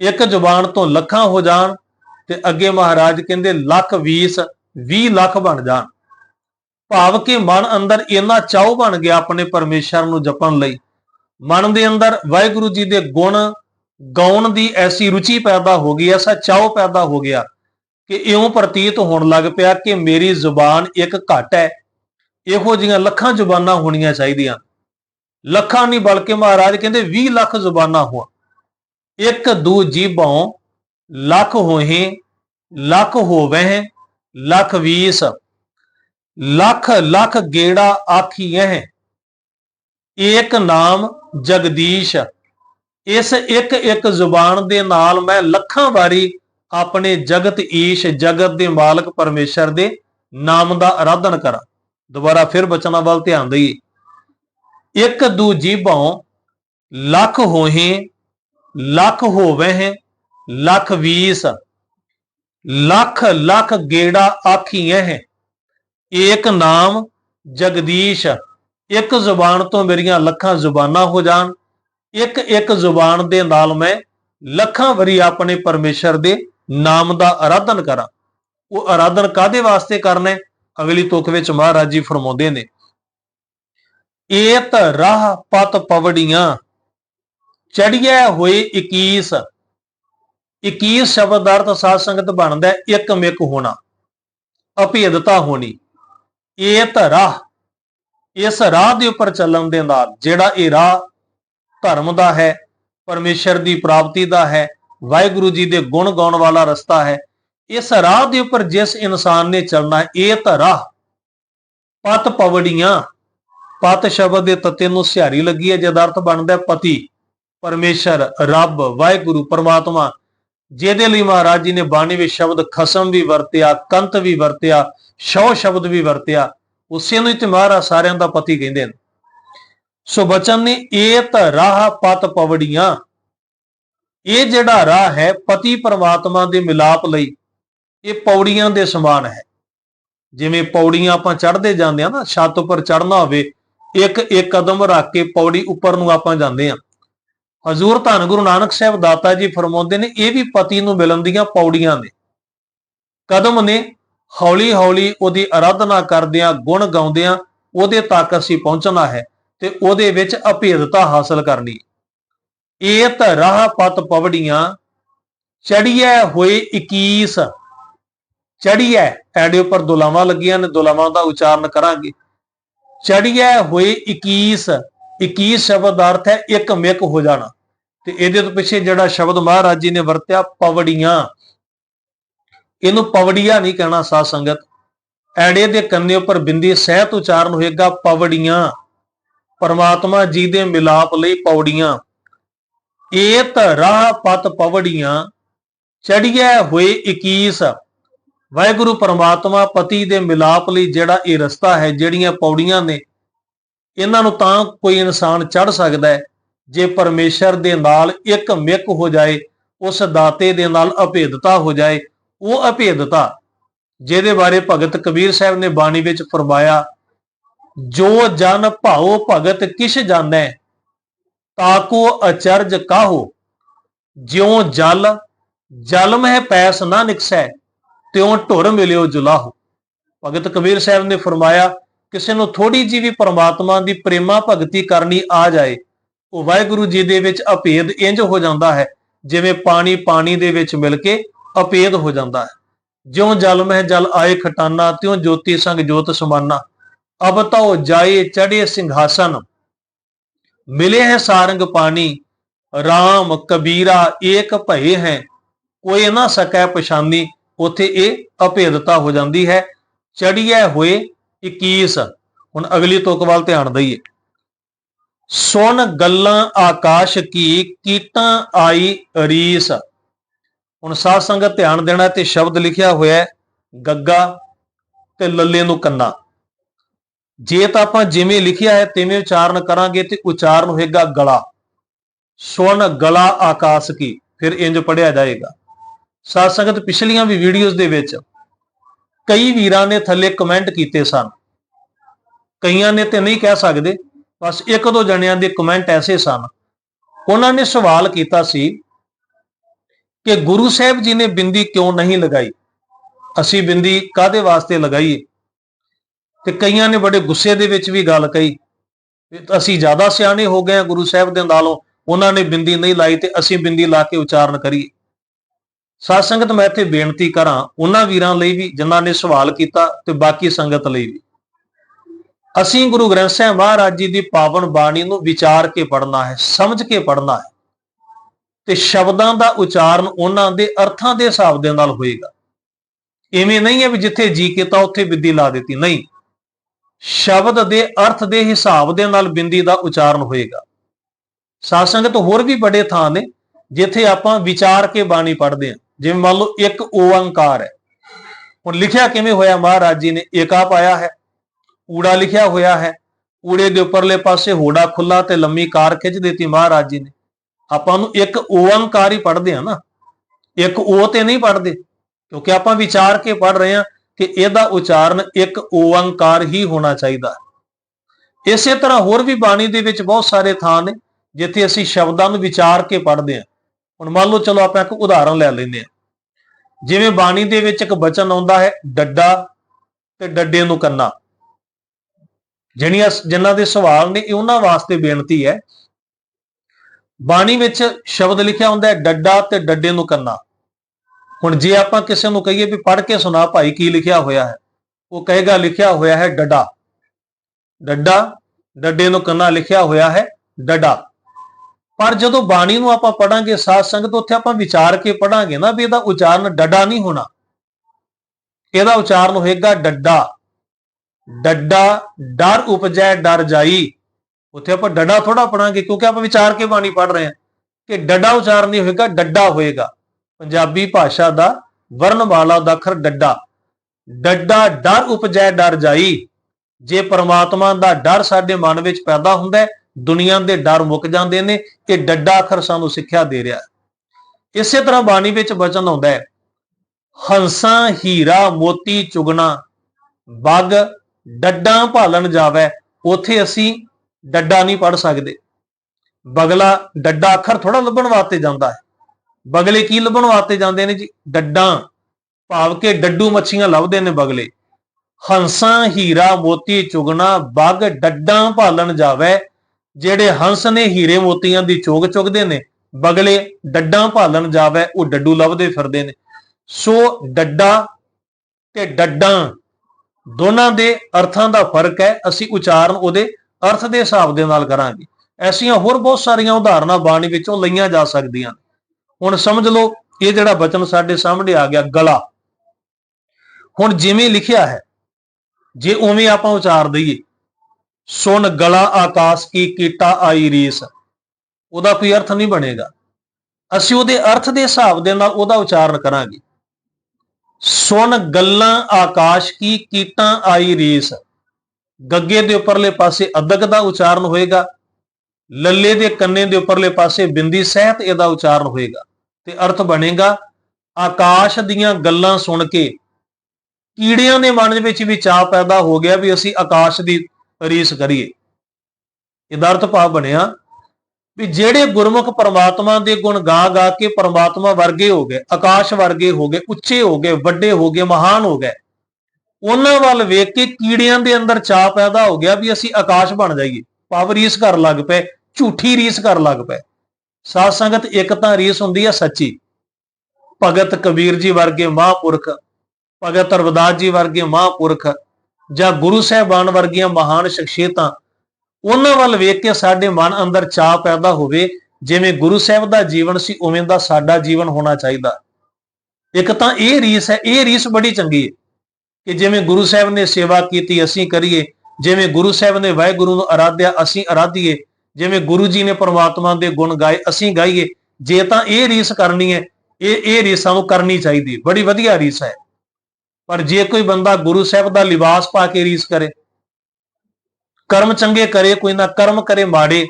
ਇੱਕ ਜ਼ੁਬਾਨ ਤੋਂ ਲੱਖਾਂ ਹੋ ਜਾਣ। ਤੇ ਅੱਗੇ ਮਹਾਰਾਜ ਕਹਿੰਦੇ, ਲੱਖ 20 20 ਲੱਖ ਬਣ ਜਾਣ। ਭਾਵ ਕਿ ਮਨ ਅੰਦਰ ਇੰਨਾ ਚਾਉ ਬਣ ਗਿਆ ਆਪਣੇ ਪਰਮੇਸ਼ਰ ਨੂੰ ਜਪਣ ਲਈ। ਮਨ ਦੇ ਅੰਦਰ ਵਾਹਿਗੁਰੂ ਜੀ ਦੇ ਗੁਣ ਗਾਉਣ ਦੀ ਐਸੀ ਰੁਚੀ ਪੈਦਾ ਹੋ ਗਈ, ਐਸਾ ਚਾਉ ਪੈਦਾ ਹੋ ਗਿਆ ਕਿ ਇਉਂ ਪ੍ਰਤੀਤ ਹੋਣ ਲੱਗ ਪਿਆ ਕਿ ਮੇਰੀ ਜ਼ੁਬਾਨ ਇੱਕ ਘਟ ਹੈ। ਇਹੋ ਜਿਹੀਆਂ ਲੱਖਾਂ ਜ਼ੁਬਾਨਾਂ ਹੋਣੀਆਂ ਚਾਹੀਦੀਆਂ। ਲੱਖਾਂ ਨਹੀਂ ਬਲਕਿ ਮਹਾਰਾਜ ਕਹਿੰਦੇ 20 ਲੱਖ ਜ਼ੁਬਾਨਾਂ ਹੋਣ। ਇੱਕ ਦੂ ਜੀਬੋਂ ਲੱਖ ਹੋਹੇ, ਲੱਖ ਹੋਵੇ ਲੱਖ 20 ਲੱਖ ਲੱਖ ਗੇੜਾ ਆਖੀਐ। ਏਕ ਨਾਮ ਜਗਦੀਸ਼, ਇਸ ਇੱਕ ਇੱਕ ਜ਼ੁਬਾਨ ਦੇ ਨਾਲ ਮੈਂ ਲੱਖਾਂ ਵਾਰੀ ਆਪਣੇ ਜਗਤ ਈਸ਼, ਜਗਤ ਦੇ ਮਾਲਕ ਪਰਮੇਸ਼ਰ ਦੇ ਨਾਮ ਦਾ ਆਰਾਧਨ ਕਰਾਂ। ਦੁਬਾਰਾ ਫਿਰ ਬਚਨਾਂ ਵੱਲ ਧਿਆਨ ਦੇਈਏ। ਇੱਕ ਦੂ ਜੀਬੋਂ ਲੱਖ ਹੋਹੇ, ਲੱਖ ਹੋਵੇ ਲੱਖ 20 ਲੱਖ ਲੱਖ ਗੇੜਾ ਆਖੀਐ ਏਕ ਨਾਮ ਜਗਦੀਸ਼, ਇੱਕ ਜ਼ੁਬਾਨ ਤੋਂ ਮੇਰੀਆਂ ਲੱਖਾਂ ਜ਼ੁਬਾਨਾਂ ਹੋ ਜਾਣ। ਇੱਕ ਇੱਕ ਜ਼ੁਬਾਨ ਦੇ ਨਾਲ ਮੈਂ ਲੱਖਾਂ ਵਾਰੀ ਆਪਣੇ ਪਰਮੇਸ਼ਰ ਦੇ ਨਾਮ ਦਾ ਆਰਾਧਨ ਕਰਾਂ। ਉਹ ਆਰਾਧਨ ਕਾਦੇ ਵਾਸਤੇ ਕਰਨਾ ਹੈ? ਅਗਲੀ ਤੁਕ ਵਿੱਚ ਮਹਾਰਾਜ ਜੀ ਫਰਮਾਉਂਦੇ ਨੇ, ਏਤ ਰਾਹ ਪਤ ਪਵੜੀਆਂ ਚੜੀਐ ਹੋਏ 21 21 ਸ਼ਬਦ ਦਾ ਅਰਥ ਸਾਧ ਸੰਗਤ ਬਣਦਾ ਹੈ, ਇੱਕ ਮਿਕ ਹੋਣਾ, ਅਭੇਦਤਾ ਹੋਣੀ। ਇਹ ਧਰਾ, ਇਸ ਰਾਹ ਦੇ ਉੱਪਰ ਚੱਲਣ ਦੇ ਨਾਲ ਜਿਹੜਾ ਇਹ ਰਾਹ ਧਰਮ ਦਾ ਹੈ, ਪਰਮੇਸ਼ਰ ਦੀ ਪ੍ਰਾਪਤੀ ਦਾ ਹੈ, ਵਾਹਿਗੁਰੂ ਜੀ ਦੇ ਗੁਣ ਗਾਉਣ ਵਾਲਾ ਰਸਤਾ ਹੈ, ਇਸ ਰਾਹ ਦੇ ਉੱਪਰ ਜਿਸ ਇਨਸਾਨ ਨੇ ਚੱਲਣਾ ਇਹ ਧਰਾ। ਪਤ ਪਵੜੀਆਂ, ਪਤ ਸ਼ਬਦ ਦੇ ਤੱਤੇ ਨੂੰ ਸਿਹਾਰੀ ਲੱਗੀ ਹੈ ਜਦ ਅਰਥ ਬਣਦਾ ਪਤੀ, ਪਰਮੇਸ਼ਰ, ਰੱਬ, ਵਾਹਿਗੁਰੂ, ਪਰਮਾਤਮਾ ਜਿਹਦੇ ਲਈ ਮਹਾਰਾਜ ਜੀ ਨੇ ਬਾਣੀ ਵਿੱਚ ਸ਼ਬਦ ਖਸਮ ਵੀ ਵਰਤਿਆ, ਕੰਤ ਵੀ ਵਰਤਿਆ, ਸ਼ੌ ਸ਼ਬਦ ਵੀ ਵਰਤਿਆ, ਉਸੇ ਨੂੰ ਤੇ ਮਹਾਰਾਜ ਸਾਰਿਆਂ ਦਾ ਪਤੀ ਕਹਿੰਦੇ ਨੇ ਸੋ ਬਚਨ ਨੇ ਇਹ ਤਾਂ ਰਾਹ ਪਤ ਪਵੜੀਆਂ। ਇਹ ਜਿਹੜਾ ਰਾਹ ਹੈ, ਪਤੀ ਪਰਮਾਤਮਾ ਦੇ ਮਿਲਾਪ ਲਈ, ਇਹ ਪੌੜੀਆਂ ਦੇ ਸਮਾਨ ਹੈ। ਜਿਵੇਂ ਪੌੜੀਆਂ ਆਪਾਂ ਚੜ੍ਹਦੇ ਜਾਂਦੇ ਆ ਨਾ, ਛੱਤ ਉੱਪਰ ਚੜ੍ਹਨਾ ਹੋਵੇ ਇੱਕ ਇੱਕ ਕਦਮ ਰੱਖ ਕੇ ਪੌੜੀ ਉੱਪਰ ਨੂੰ ਆਪਾਂ ਜਾਂਦੇ ਆ ਹਜ਼ੂਰ ਧੰਨ ਗੁਰੂ ਨਾਨਕ ਸਾਹਿਬ ਦਾਤਾ ਜੀ ਫਰਮਾਉਂਦੇ ਨੇ, ਇਹ ਵੀ ਪਤੀ ਨੂੰ ਮਿਲਣ ਦੀਆਂ ਪੌੜੀਆਂ ਨੇ। ਕਦਮ ਨੇ ਹੌਲੀ ਹੌਲੀ ਉਹਦੀ ਆਰਾਧਨਾ ਕਰਦਿਆਂ, ਗੁਣ ਗਾਉਂਦਿਆਂ ਉਹਦੇ ਤੱਕ ਅਸੀਂ ਪਹੁੰਚਣਾ ਹੈ ਤੇ ਉਹਦੇ ਵਿੱਚ ਅਭੇਦਤਾ ਹਾਸਲ ਕਰਨੀ। ਇਹ ਤਾਂ ਰਾਹ ਪਤ ਪਵੜੀਆਂ ਚੜੀਐ ਹੋਏ 21 ਚੜੀਐ ਐਡੇ ਉੱਪਰ ਦੁਲਾਵਾਂ ਲੱਗੀਆਂ ਨੇ, ਦੁਲਾਵਾਂ ਦਾ ਉਚਾਰਨ ਕਰਾਂਗੇ। ਚੜੀਐ ਹੋਏ 21 21 ਸ਼ਬਦ ਦਾ ਅਰਥ ਹੈ ਇੱਕ ਮਿਕ ਹੋ ਜਾਣਾ। ਤੇ ਇਹਦੇ ਤੋਂ ਪਿੱਛੇ ਜਿਹੜਾ ਸ਼ਬਦ ਮਹਾਰਾਜ ਜੀ ਨੇ ਵਰਤਿਆ, ਪਵੜੀਆਂ। ਇਹਨੂੰ ਪਵੜੀਆਂ ਨਹੀਂ ਕਹਿਣਾ ਸਾਧ ਸੰਗਤ। ਐੜੇ ਦੇ ਕੰਨੇ ਉੱਪਰ ਬਿੰਦੀ, ਸਹਿਤ ਉਚਾਰਨ ਹੋਏਗਾ ਪਵੜੀਆਂ। ਪਰਮਾਤਮਾ ਜੀ ਦੇ ਮਿਲਾਪ ਲਈ ਪੌੜੀਆਂ ਏਤ ਰਾਹ ਪਤ ਪਵੜੀਆਂ ਚੜੀਏ ਹੋਏ 21 ਵਾਹਿਗੁਰੂ ਪਰਮਾਤਮਾ ਪਤੀ ਦੇ ਮਿਲਾਪ ਲਈ ਜਿਹੜਾ ਇਹ ਰਸਤਾ ਹੈ, ਜਿਹੜੀਆਂ ਪੌੜੀਆਂ ਨੇ, ਇਹਨਾਂ ਨੂੰ ਤਾਂ ਕੋਈ ਇਨਸਾਨ ਚੜ ਸਕਦਾ ਹੈ। ਜੇ ਪਰਮੇਸ਼ਰ ਦੇ ਨਾਲ ਇੱਕ ਮਿਕ ਹੋ ਜਾਏ, ਉਸ ਦਾਤੇ ਦੇ ਨਾਲ ਅਭੇਦਤਾ ਹੋ ਜਾਏ, ਉਹ ਅਭੇਦਤਾ ਜਿਹਦੇ ਬਾਰੇ ਭਗਤ ਕਬੀਰ ਸਾਹਿਬ ਨੇ ਬਾਣੀ ਵਿੱਚ ਫਰਮਾਇਆ, ਜੋ ਜਨ ਭਾਉ ਭਗਤ ਕਿਛ ਜਾਣੈ, ਤਾਕੋ ਅਚਰਜ ਕਾਹੋ? ਜਿਉ ਜਲ ਜਲ ਮਹਿ ਪੈਸ ਨਾ ਨਿਕਸੈ, ਤਿਉ ਢੁਰ ਮਿਲਿਓ ਜੁਲਾਹੋ। ਭਗਤ ਕਬੀਰ ਸਾਹਿਬ ਨੇ ਫਰਮਾਇਆ, ਕਿਸੇ ਨੂੰ ਥੋੜੀ ਜੀ ਵੀ ਪਰਮਾਤਮਾ ਦੀ ਪ੍ਰੇਮਾ ਭਗਤੀ ਕਰਨੀ ਆ ਜਾਏ ਉਹ ਵਾਹਿਗੁਰੂ ਜੀ ਦੇ ਵਿੱਚ ਅਭੇਦ ਇੰਜ ਹੋ ਜਾਂਦਾ ਹੈ, ਜਿਵੇਂ ਪਾਣੀ ਪਾਣੀ ਦੇ ਵਿੱਚ ਮਿਲ ਕੇ ਅਭੇਦ ਹੋ ਜਾਂਦਾ ਹੈ। ਜਿਉਂ ਜਲ ਮਹਿ ਜਲ ਆਏ ਖਟਾਨਾ, ਤਿਉ ਜੋਤੀ ਸੰਗ ਜੋਤ ਸਮਾਨਾ। ਅਬ ਤਉ ਜਾਏ ਚੜੇ ਸਿੰਘਾਸਨ। ਮਿਲੇ ਹੈ ਸਾਰੰਗ ਪਾਣੀ RAM ਕਬੀਰਾ ਏਕ ਭਏ ਹੈ। ਕੋਈ ਨਾ ਸਕੈ ਪਛਾਨੀ, ਉਥੇ ਇਹ ਅਭੇਦਤਾ ਹੋ ਜਾਂਦੀ ਹੈ। ਚੜੀਐ ਹੋਏ 21 ਹੁਣ ਅਗਲੀ ਤੁਕ ਵੱਲ ਧਿਆਨ ਦਈਏ। ਸੁਣ ਗੱਲਾਂ ਆਕਾਸ਼ ਕੀ, ਕੀਟਾਂ ਆਈ ਰੀਸ। ਹੁਣ ਸਾਧ ਸੰਗਤ ਧਿਆਨ ਦੇਣਾ ਤੇ ਸ਼ਬਦ ਲਿਖਿਆ ਹੋਇਆ ਗੱਗਾ ਤੇ ਲੱਲੇ ਨੂੰ ਕੰਨਾ। ਜੇ ਤਾਂ ਆਪਾਂ ਜਿਵੇਂ ਲਿਖਿਆ ਹੈ, ਤਿਵੇਂ ਉਚਾਰਨ ਕਰਾਂਗੇ ਤੇ ਉਚਾਰਨ ਹੋਏਗਾ ਗਲਾ। ਸੁਣ ਗਲਾ ਆਕਾਸ਼ ਕੀ, ਫਿਰ ਇੰਜ ਪੜਿਆ ਜਾਏਗਾ। ਸਾਧ ਸੰਗਤ ਪਿਛਲੀਆਂ ਵੀ ਵੀਡੀਓਜ਼ ਦੇ ਵਿੱਚ ਕਈ ਵੀਰਾਂ ਨੇ ਥੱਲੇ ਕਮੈਂਟ ਕੀਤੇ ਸਨ। ਕਈਆਂ ਨੇ ਤੇ ਨਹੀਂ ਕਹਿ ਸਕਦੇ ਬਸ ਇੱਕ ਦੋ ਜਣਿਆਂ ਦੇ ਕਮੈਂਟ ਐਸੇ ਸਨ। ਉਹਨਾਂ ਨੇ ਸਵਾਲ ਕੀਤਾ ਸੀ ਕਿ ਗੁਰੂ ਸਾਹਿਬ ਜੀ ਨੇ ਬਿੰਦੀ ਕਿਉਂ ਨਹੀਂ ਲਗਾਈ? ਅਸੀਂ ਬਿੰਦੀ ਕਾਦੇ ਵਾਸਤੇ ਲਗਾਈਏ ਤੇ ਕਈਆਂ ਨੇ ਬੜੇ ਗੁੱਸੇ ਦੇ ਵਿੱਚ ਵੀ ਗੱਲ ਕਹੀ ਅਸੀਂ ਜ਼ਿਆਦਾ ਸਿਆਣੇ ਹੋ ਗਏ ਆ ਗੁਰੂ ਸਾਹਿਬ ਦੇ ਨਾਲੋਂ, ਉਹਨਾਂ ਨੇ ਬਿੰਦੀ ਨਹੀਂ ਲਾਈ ਤੇ ਅਸੀਂ ਬਿੰਦੀ ਲਾ ਕੇ ਉਚਾਰਨ ਕਰੀਏ ਸਾਧ ਸੰਗਤ, ਮੈਂ ਇੱਥੇ ਬੇਨਤੀ ਕਰਾਂ, ਉਹਨਾਂ ਵੀਰਾਂ ਲਈ ਵੀ, ਜਿਨ੍ਹਾਂ ਨੇ ਸਵਾਲ ਕੀਤਾ ਤੇ ਬਾਕੀ ਸੰਗਤ ਲਈ ਵੀ। ਅਸੀਂ ਗੁਰੂ ਗ੍ਰੰਥ ਸਾਹਿਬ ਮਹਾਰਾਜ ਜੀ ਦੀ ਪਾਵਨ ਬਾਣੀ ਨੂੰ ਵਿਚਾਰ ਕੇ ਪੜ੍ਹਨਾ ਹੈ, ਸਮਝ ਕੇ ਪੜ੍ਹਨਾ ਹੈ। ਤੇ ਸ਼ਬਦਾਂ ਦਾ ਉਚਾਰਨ ਉਹਨਾਂ ਦੇ ਅਰਥਾਂ ਦੇ ਹਿਸਾਬ ਦੇ ਨਾਲ ਹੋਏਗਾ। ਇਵੇਂ ਨਹੀਂ ਹੈ ਵੀ ਜਿੱਥੇ ਜੀ ਕੀਤਾ ਉੱਥੇ ਬਿੰਦੀ ਲਾ ਦਿੱਤੀ, ਨਹੀਂ। ਸ਼ਬਦ ਦੇ ਅਰਥ ਦੇ ਹਿਸਾਬ ਦੇ ਨਾਲ ਬਿੰਦੀ ਦਾ ਉਚਾਰਨ ਹੋਏਗਾ। ਸਾਧ ਸੰਗਤ ਹੋਰ ਵੀ ਬੜੇ ਥਾਂ ਨੇ ਜਿੱਥੇ ਆਪਾਂ ਵਿਚਾਰ ਕੇ ਬਾਣੀ ਪੜ੍ਹਦੇ ਹਾਂ। ਜਿਵੇਂ ਮੰਨ ਲਓ ਇੱਕ ਓੰਕਾਰ ਹੈ। ਹੁਣ ਲਿਖਿਆ ਕਿਵੇਂ ਹੋਇਆ ਮਹਾਰਾਜ ਜੀ ਨੇ, ਏਕਾ ਪਾਇਆ ਹੈ। ਊੜਾ ਲਿਖਿਆ ਹੋਇਆ ਹੈ। ਊੜੇ ਦੇ ਉੱਪਰਲੇ ਪਾਸੇ ਹੋੜਾ ਖੁੱਲਾ ਤੇ ਲੰਮੀ ਕਾਰ ਖਿੱਚ ਦਿੱਤੀ ਮਹਾਰਾਜ ਜੀ ਨੇ। ਆਪਾਂ ਨੂੰ ਇੱਕ ਓੰਕਾਰ ਹੀ ਪੜ੍ਹਦੇ ਆ ਨਾ। ਇੱਕ ਓ ਤੇ ਨਹੀਂ ਪੜ੍ਹਦੇ, ਕਿਉਂਕਿ ਆਪਾਂ ਵਿਚਾਰ ਕੇ ਪੜ੍ਹ ਰਹੇ ਹਾਂ ਕਿ ਇਹਦਾ ਉਚਾਰਨ ਇੱਕ ਓੰਕਾਰ ਹੀ ਹੋਣਾ ਚਾਹੀਦਾ। ਇਸੇ ਤਰ੍ਹਾਂ ਹੋਰ ਵੀ ਬਾਣੀ ਦੇ ਵਿੱਚ ਬਹੁਤ ਸਾਰੇ ਥਾਂ ਨੇ, ਜਿੱਥੇ ਅਸੀਂ ਸ਼ਬਦਾਂ ਨੂੰ ਵਿਚਾਰ ਕੇ ਪੜ੍ਹਦੇ ਹਾਂ। ਹੁਣ ਮੰਨ ਲਓ ਚਲੋ ਆਪਾਂ ਇੱਕ ਉਦਾਹਰਣ ਲੈ ਲੈਂਦੇ ਹਾਂ। ਜਿਵੇਂ ਬਾਣੀ ਦੇ ਵਿੱਚ ਇੱਕ ਬਚਨ ਆਉਂਦਾ ਹੈ, ਡੱਡਾ ਤੇ ਡੱਡੇ ਨੂੰ ਕੰਨਾ। ਜਿਹੜੀਆਂ ਜਿਨ੍ਹਾਂ ਦੇ ਸਵਾਲ ਨੇ, ਇਹ ਉਹਨਾਂ ਵਾਸਤੇ ਬੇਨਤੀ ਹੈ। ਬਾਣੀ ਵਿੱਚ ਸ਼ਬਦ ਲਿਖਿਆ ਹੁੰਦਾ ਹੈ, ਡੱਡਾ ਤੇ ਡੱਡੇ ਨੂੰ ਕੰਨਾ। ਹੁਣ ਜੇ ਆਪਾਂ ਕਿਸੇ ਨੂੰ ਕਹੀਏ ਵੀ ਪੜ੍ਹ ਕੇ ਸੁਣਾ ਭਾਈ ਕੀ ਲਿਖਿਆ ਹੋਇਆ ਹੈ, ਉਹ ਕਹੇਗਾ ਲਿਖਿਆ ਹੋਇਆ ਹੈ ਡੱਡਾ। ਡੱਡਾ, ਡੱਡੇ ਨੂੰ ਕੰਨਾ ਲਿਖਿਆ ਹੋਇਆ ਹੈ ਡੱਡਾ। ਪਰ ਜਦੋਂ ਬਾਣੀ ਨੂੰ ਆਪਾਂ ਪੜਾਂਗੇ ਸਾਧ ਸੰਗਤ ਉੱਥੇ ਆਪਾਂ ਵਿਚਾਰ ਕੇ ਪੜਾਂਗੇ ਨਾ ਵੀ ਇਹਦਾ ਉਚਾਰਨ ਡੱਡਾ ਨਹੀਂ ਹੋਣਾ। ਇਹਦਾ ਉਚਾਰਨ ਹੋਏਗਾ ਡੱਡਾ। ਡੱਡਾ, ਡਰ ਉਪਜੈ, ਡਰ ਜਾਈ। ਉੱਥੇ ਆਪਾਂ ਡੱਡਾ ਥੋੜਾ ਪੜਾਂਗੇ, ਕਿਉਂਕਿ ਆਪਾਂ ਵਿਚਾਰ ਕੇ ਬਾਣੀ ਪੜ ਰਹੇ ਹਾਂ ਕਿ ਡੱਡਾ ਉਚਾਰਨ ਨਹੀਂ ਹੋਏਗਾ, ਡੱਡਾ ਹੋਏਗਾ। ਪੰਜਾਬੀ ਭਾਸ਼ਾ ਦਾ ਵਰਣਮਾਲਾ ਦਾ ਅੱਖਰ ਡੱਡਾ। ਡੱਡਾ, ਡਰ ਉਪਜੈ, ਡਰ ਜਾਈ। ਜੇ ਪਰਮਾਤਮਾ ਦਾ ਡਰ ਸਾਡੇ ਮਨ ਵਿੱਚ ਪੈਦਾ ਹੁੰਦਾ ਹੈ, ਦੁਨੀਆ ਦੇ ਡਰ ਮੁੱਕ ਜਾਂਦੇ ਨੇ ਕਿ ਡੱਡਾ ਅੱਖਰ ਸਾਨੂੰ ਸਿੱਖਿਆ ਦੇ ਰਿਹਾ ਇਸੇ ਤਰ੍ਹਾਂ ਬਾਣੀ ਵਿੱਚ ਬਚਨ ਆਉਂਦਾ ਹੈ, ਹੰਸਾਂ, ਹੀਰਾ, ਮੋਤੀ, ਚੁਗਣਾ, ਬੱਗ ਡੱਡਾ ਭਾਲਣ ਜਾਵੇ, ਉਥੇ ਅਸੀਂ ਡੱਡਾ ਨਹੀਂ ਪੜ ਸਕਦੇ। ਬਗਲਾ ਡੱਡਾ ਅੱਖਰ ਥੋੜਾ ਲੱਭਣ ਵਾਸਤੇ ਜਾਂਦਾ ਹੈ। ਬਗਲੇ ਕੀ ਲੱਭਣ ਵਾਸਤੇ ਜਾਂਦੇ ਨੇ ਜੀ? ਡੱਡਾਂ। ਭਾਵ ਕਿ ਡੱਡੂ ਮੱਛੀਆਂ ਲੱਭਦੇ ਨੇ ਬਗਲੇ। ਹੰਸਾਂ, ਹੀਰਾ, ਮੋਤੀ, ਚੁਗਣਾ, ਬਗ ਡੱਡਾਂ ਭਾਲਣ ਜਾਵੇ, ਜਿਹੜੇ ਹੰਸ ਨੇ ਹੀਰੇ ਮੋਤੀਆਂ ਦੀ ਚੋਗ ਚੁਗਦੇ ਨੇ, ਬਗਲੇ ਡੱਡਾਂ ਭਾਲਣ ਜਾਵੇ, ਉਹ ਡੱਡੂ ਲੱਭਦੇ ਫਿਰਦੇ ਨੇ। ਸੋ ਡੱਡਾ ਤੇ ਡੱਡਾਂ ਦੋਨਾਂ ਦੇ ਅਰਥਾਂ ਦਾ ਫ਼ਰਕ ਹੈ, ਅਸੀਂ ਉਚਾਰਨ ਉਹਦੇ ਅਰਥ ਦੇ ਹਿਸਾਬ ਦੇ ਨਾਲ ਕਰਾਂਗੇ। ਐਸੀਆਂ ਹੋਰ ਬਹੁਤ ਸਾਰੀਆਂ ਉਦਾਹਰਨਾਂ ਬਾਣੀ ਵਿੱਚੋਂ ਲਈਆਂ ਜਾ ਸਕਦੀਆਂ ਹੁਣ ਸਮਝ ਲਓ, ਇਹ ਜਿਹੜਾ ਬਚਨ ਸਾਡੇ ਸਾਹਮਣੇ ਆ ਗਿਆ, ਗਲਾ। ਹੁਣ ਜਿਵੇਂ ਲਿਖਿਆ ਹੈ, ਜੇ ਉਵੇਂ ਆਪਾਂ ਉਚਾਰ ਦਈਏ, ਸੁਣ ਗਲਾ ਆਕਾਸ਼ ਕੀ ਕੀਟਾ ਆਈ ਰੀਸ, ਉਹਦਾ ਕੋਈ ਅਰਥ ਨਹੀਂ ਬਣੇਗਾ। ਅਸੀਂ ਉਹਦੇ ਅਰਥ ਦੇ ਹਿਸਾਬ ਦੇ ਨਾਲ ਉਹਦਾ ਉਚਾਰਨ ਕਰਾਂਗੇ। ਸੁਣ ਗੱਲਾਂ ਆਕਾਸ਼ ਕੀ, ਕੀਟਾਂ ਆਈ ਰੀਸ। ਗੱਗੇ ਦੇ ਉੱਪਰਲੇ ਪਾਸੇ ਅਦਕ ਦਾ ਉਚਾਰਨ ਹੋਏਗਾ। ਲੱਲੇ ਦੇ ਕੰਨੇ ਦੇ ਉੱਪਰਲੇ ਪਾਸੇ ਬਿੰਦੀ ਸਹਿਤ ਇਹਦਾ ਉਚਾਰਨ ਹੋਏਗਾ। ਤੇ ਅਰਥ ਬਣੇਗਾ, ਆਕਾਸ਼ ਦੀਆਂ ਗੱਲਾਂ ਸੁਣ ਕੇ ਕੀੜਿਆਂ ਦੇ ਮਨ ਦੇ ਵਿੱਚ ਵੀ ਚਾਹ ਪੈਦਾ ਹੋ ਗਿਆ ਵੀ ਅਸੀਂ ਆਕਾਸ਼ ਦੀ ਰੀਸ ਕਰੀਏ। ਇਹਦਾ ਅਰਥ ਭਾਵ ਬਣਿਆ ਵੀ ਜਿਹੜੇ ਗੁਰਮੁਖ ਪਰਮਾਤਮਾ ਦੇ ਗੁਣ ਗਾ ਗਾ ਕੇ ਪਰਮਾਤਮਾ ਵਰਗੇ ਹੋ ਗਏ, ਆਕਾਸ਼ ਵਰਗੇ ਹੋ ਗਏ, ਉੱਚੇ ਹੋ ਗਏ, ਵੱਡੇ ਹੋ ਗਏ, ਮਹਾਨ ਹੋ ਗਏ, ਉਹਨਾਂ ਵੱਲ ਵੇਖ ਕੇ ਕੀੜਿਆਂ ਦੇ ਅੰਦਰ ਚਾਹ ਪੈਦਾ ਹੋ ਗਿਆ ਵੀ ਅਸੀਂ ਆਕਾਸ਼ ਬਣ ਜਾਈਏ ਭਾਵ ਰੀਸ ਕਰਨ ਲੱਗ ਪਏ, ਝੂਠੀ ਰੀਸ ਕਰਨ ਲੱਗ ਪਏ। ਸਾਧ ਸੰਗਤ, ਇੱਕ ਤਾਂ ਰੀਸ ਹੁੰਦੀ ਹੈ ਸੱਚੀ। ਭਗਤ ਕਬੀਰ ਜੀ ਵਰਗੇ ਮਹਾਂਪੁਰਖ, ਭਗਤ ਰਵਦਾਸ ਜੀ ਵਰਗੇ ਮਹਾਂਪੁਰਖ, ਜਾਂ ਗੁਰੂ ਸਾਹਿਬਾਨ ਵਰਗੀਆਂ ਮਹਾਨ ਸ਼ਖਸੀਅਤਾਂ ਉਹਨਾਂ ਵੱਲ ਵੇਖ ਕੇ ਸਾਡੇ ਮਨ ਅੰਦਰ ਚਾਹ ਪੈਦਾ ਹੋਵੇ, ਜਿਵੇਂ ਗੁਰੂ ਸਾਹਿਬ ਦਾ ਜੀਵਨ ਸੀ, ਉਵੇਂ ਦਾ ਸਾਡਾ ਜੀਵਨ ਹੋਣਾ ਚਾਹੀਦਾ। ਇੱਕ ਤਾਂ ਇਹ ਰੀਸ ਹੈ, ਇਹ ਰੀਸ ਬੜੀ ਚੰਗੀ ਹੈ ਕਿ ਜਿਵੇਂ ਗੁਰੂ ਸਾਹਿਬ ਨੇ ਸੇਵਾ ਕੀਤੀ, ਅਸੀਂ ਕਰੀਏ। ਜਿਵੇਂ ਗੁਰੂ ਸਾਹਿਬ ਨੇ ਵਾਹਿਗੁਰੂ ਨੂੰ ਆਰਾਧਿਆ, ਅਸੀਂ ਆਰਾਧੀਏ। ਜਿਵੇਂ ਗੁਰੂ ਜੀ ਨੇ ਪਰਮਾਤਮਾ ਦੇ ਗੁਣ ਗਾਏ, ਅਸੀਂ ਗਾਈਏ। ਜੇ ਤਾਂ ਇਹ ਰੀਸ ਕਰਨੀ ਹੈ, ਇਹ ਇਹ ਰੀਸ ਸਾਨੂੰ ਕਰਨੀ ਚਾਹੀਦੀ ਬੜੀ ਵਧੀਆ ਰੀਸ ਹੈ। ਪਰ ਜੇ ਕੋਈ ਬੰਦਾ ਗੁਰੂ ਸਾਹਿਬ ਦਾ ਲਿਬਾਸ ਪਾ ਕੇ ਰੀਸ ਕਰੇ ਕਰਮ ਚੰਗੇ ਕਰੇ, ਕੋਈ ਨਾ ਕਰਮ ਕਰੇ ਮਾੜੇ,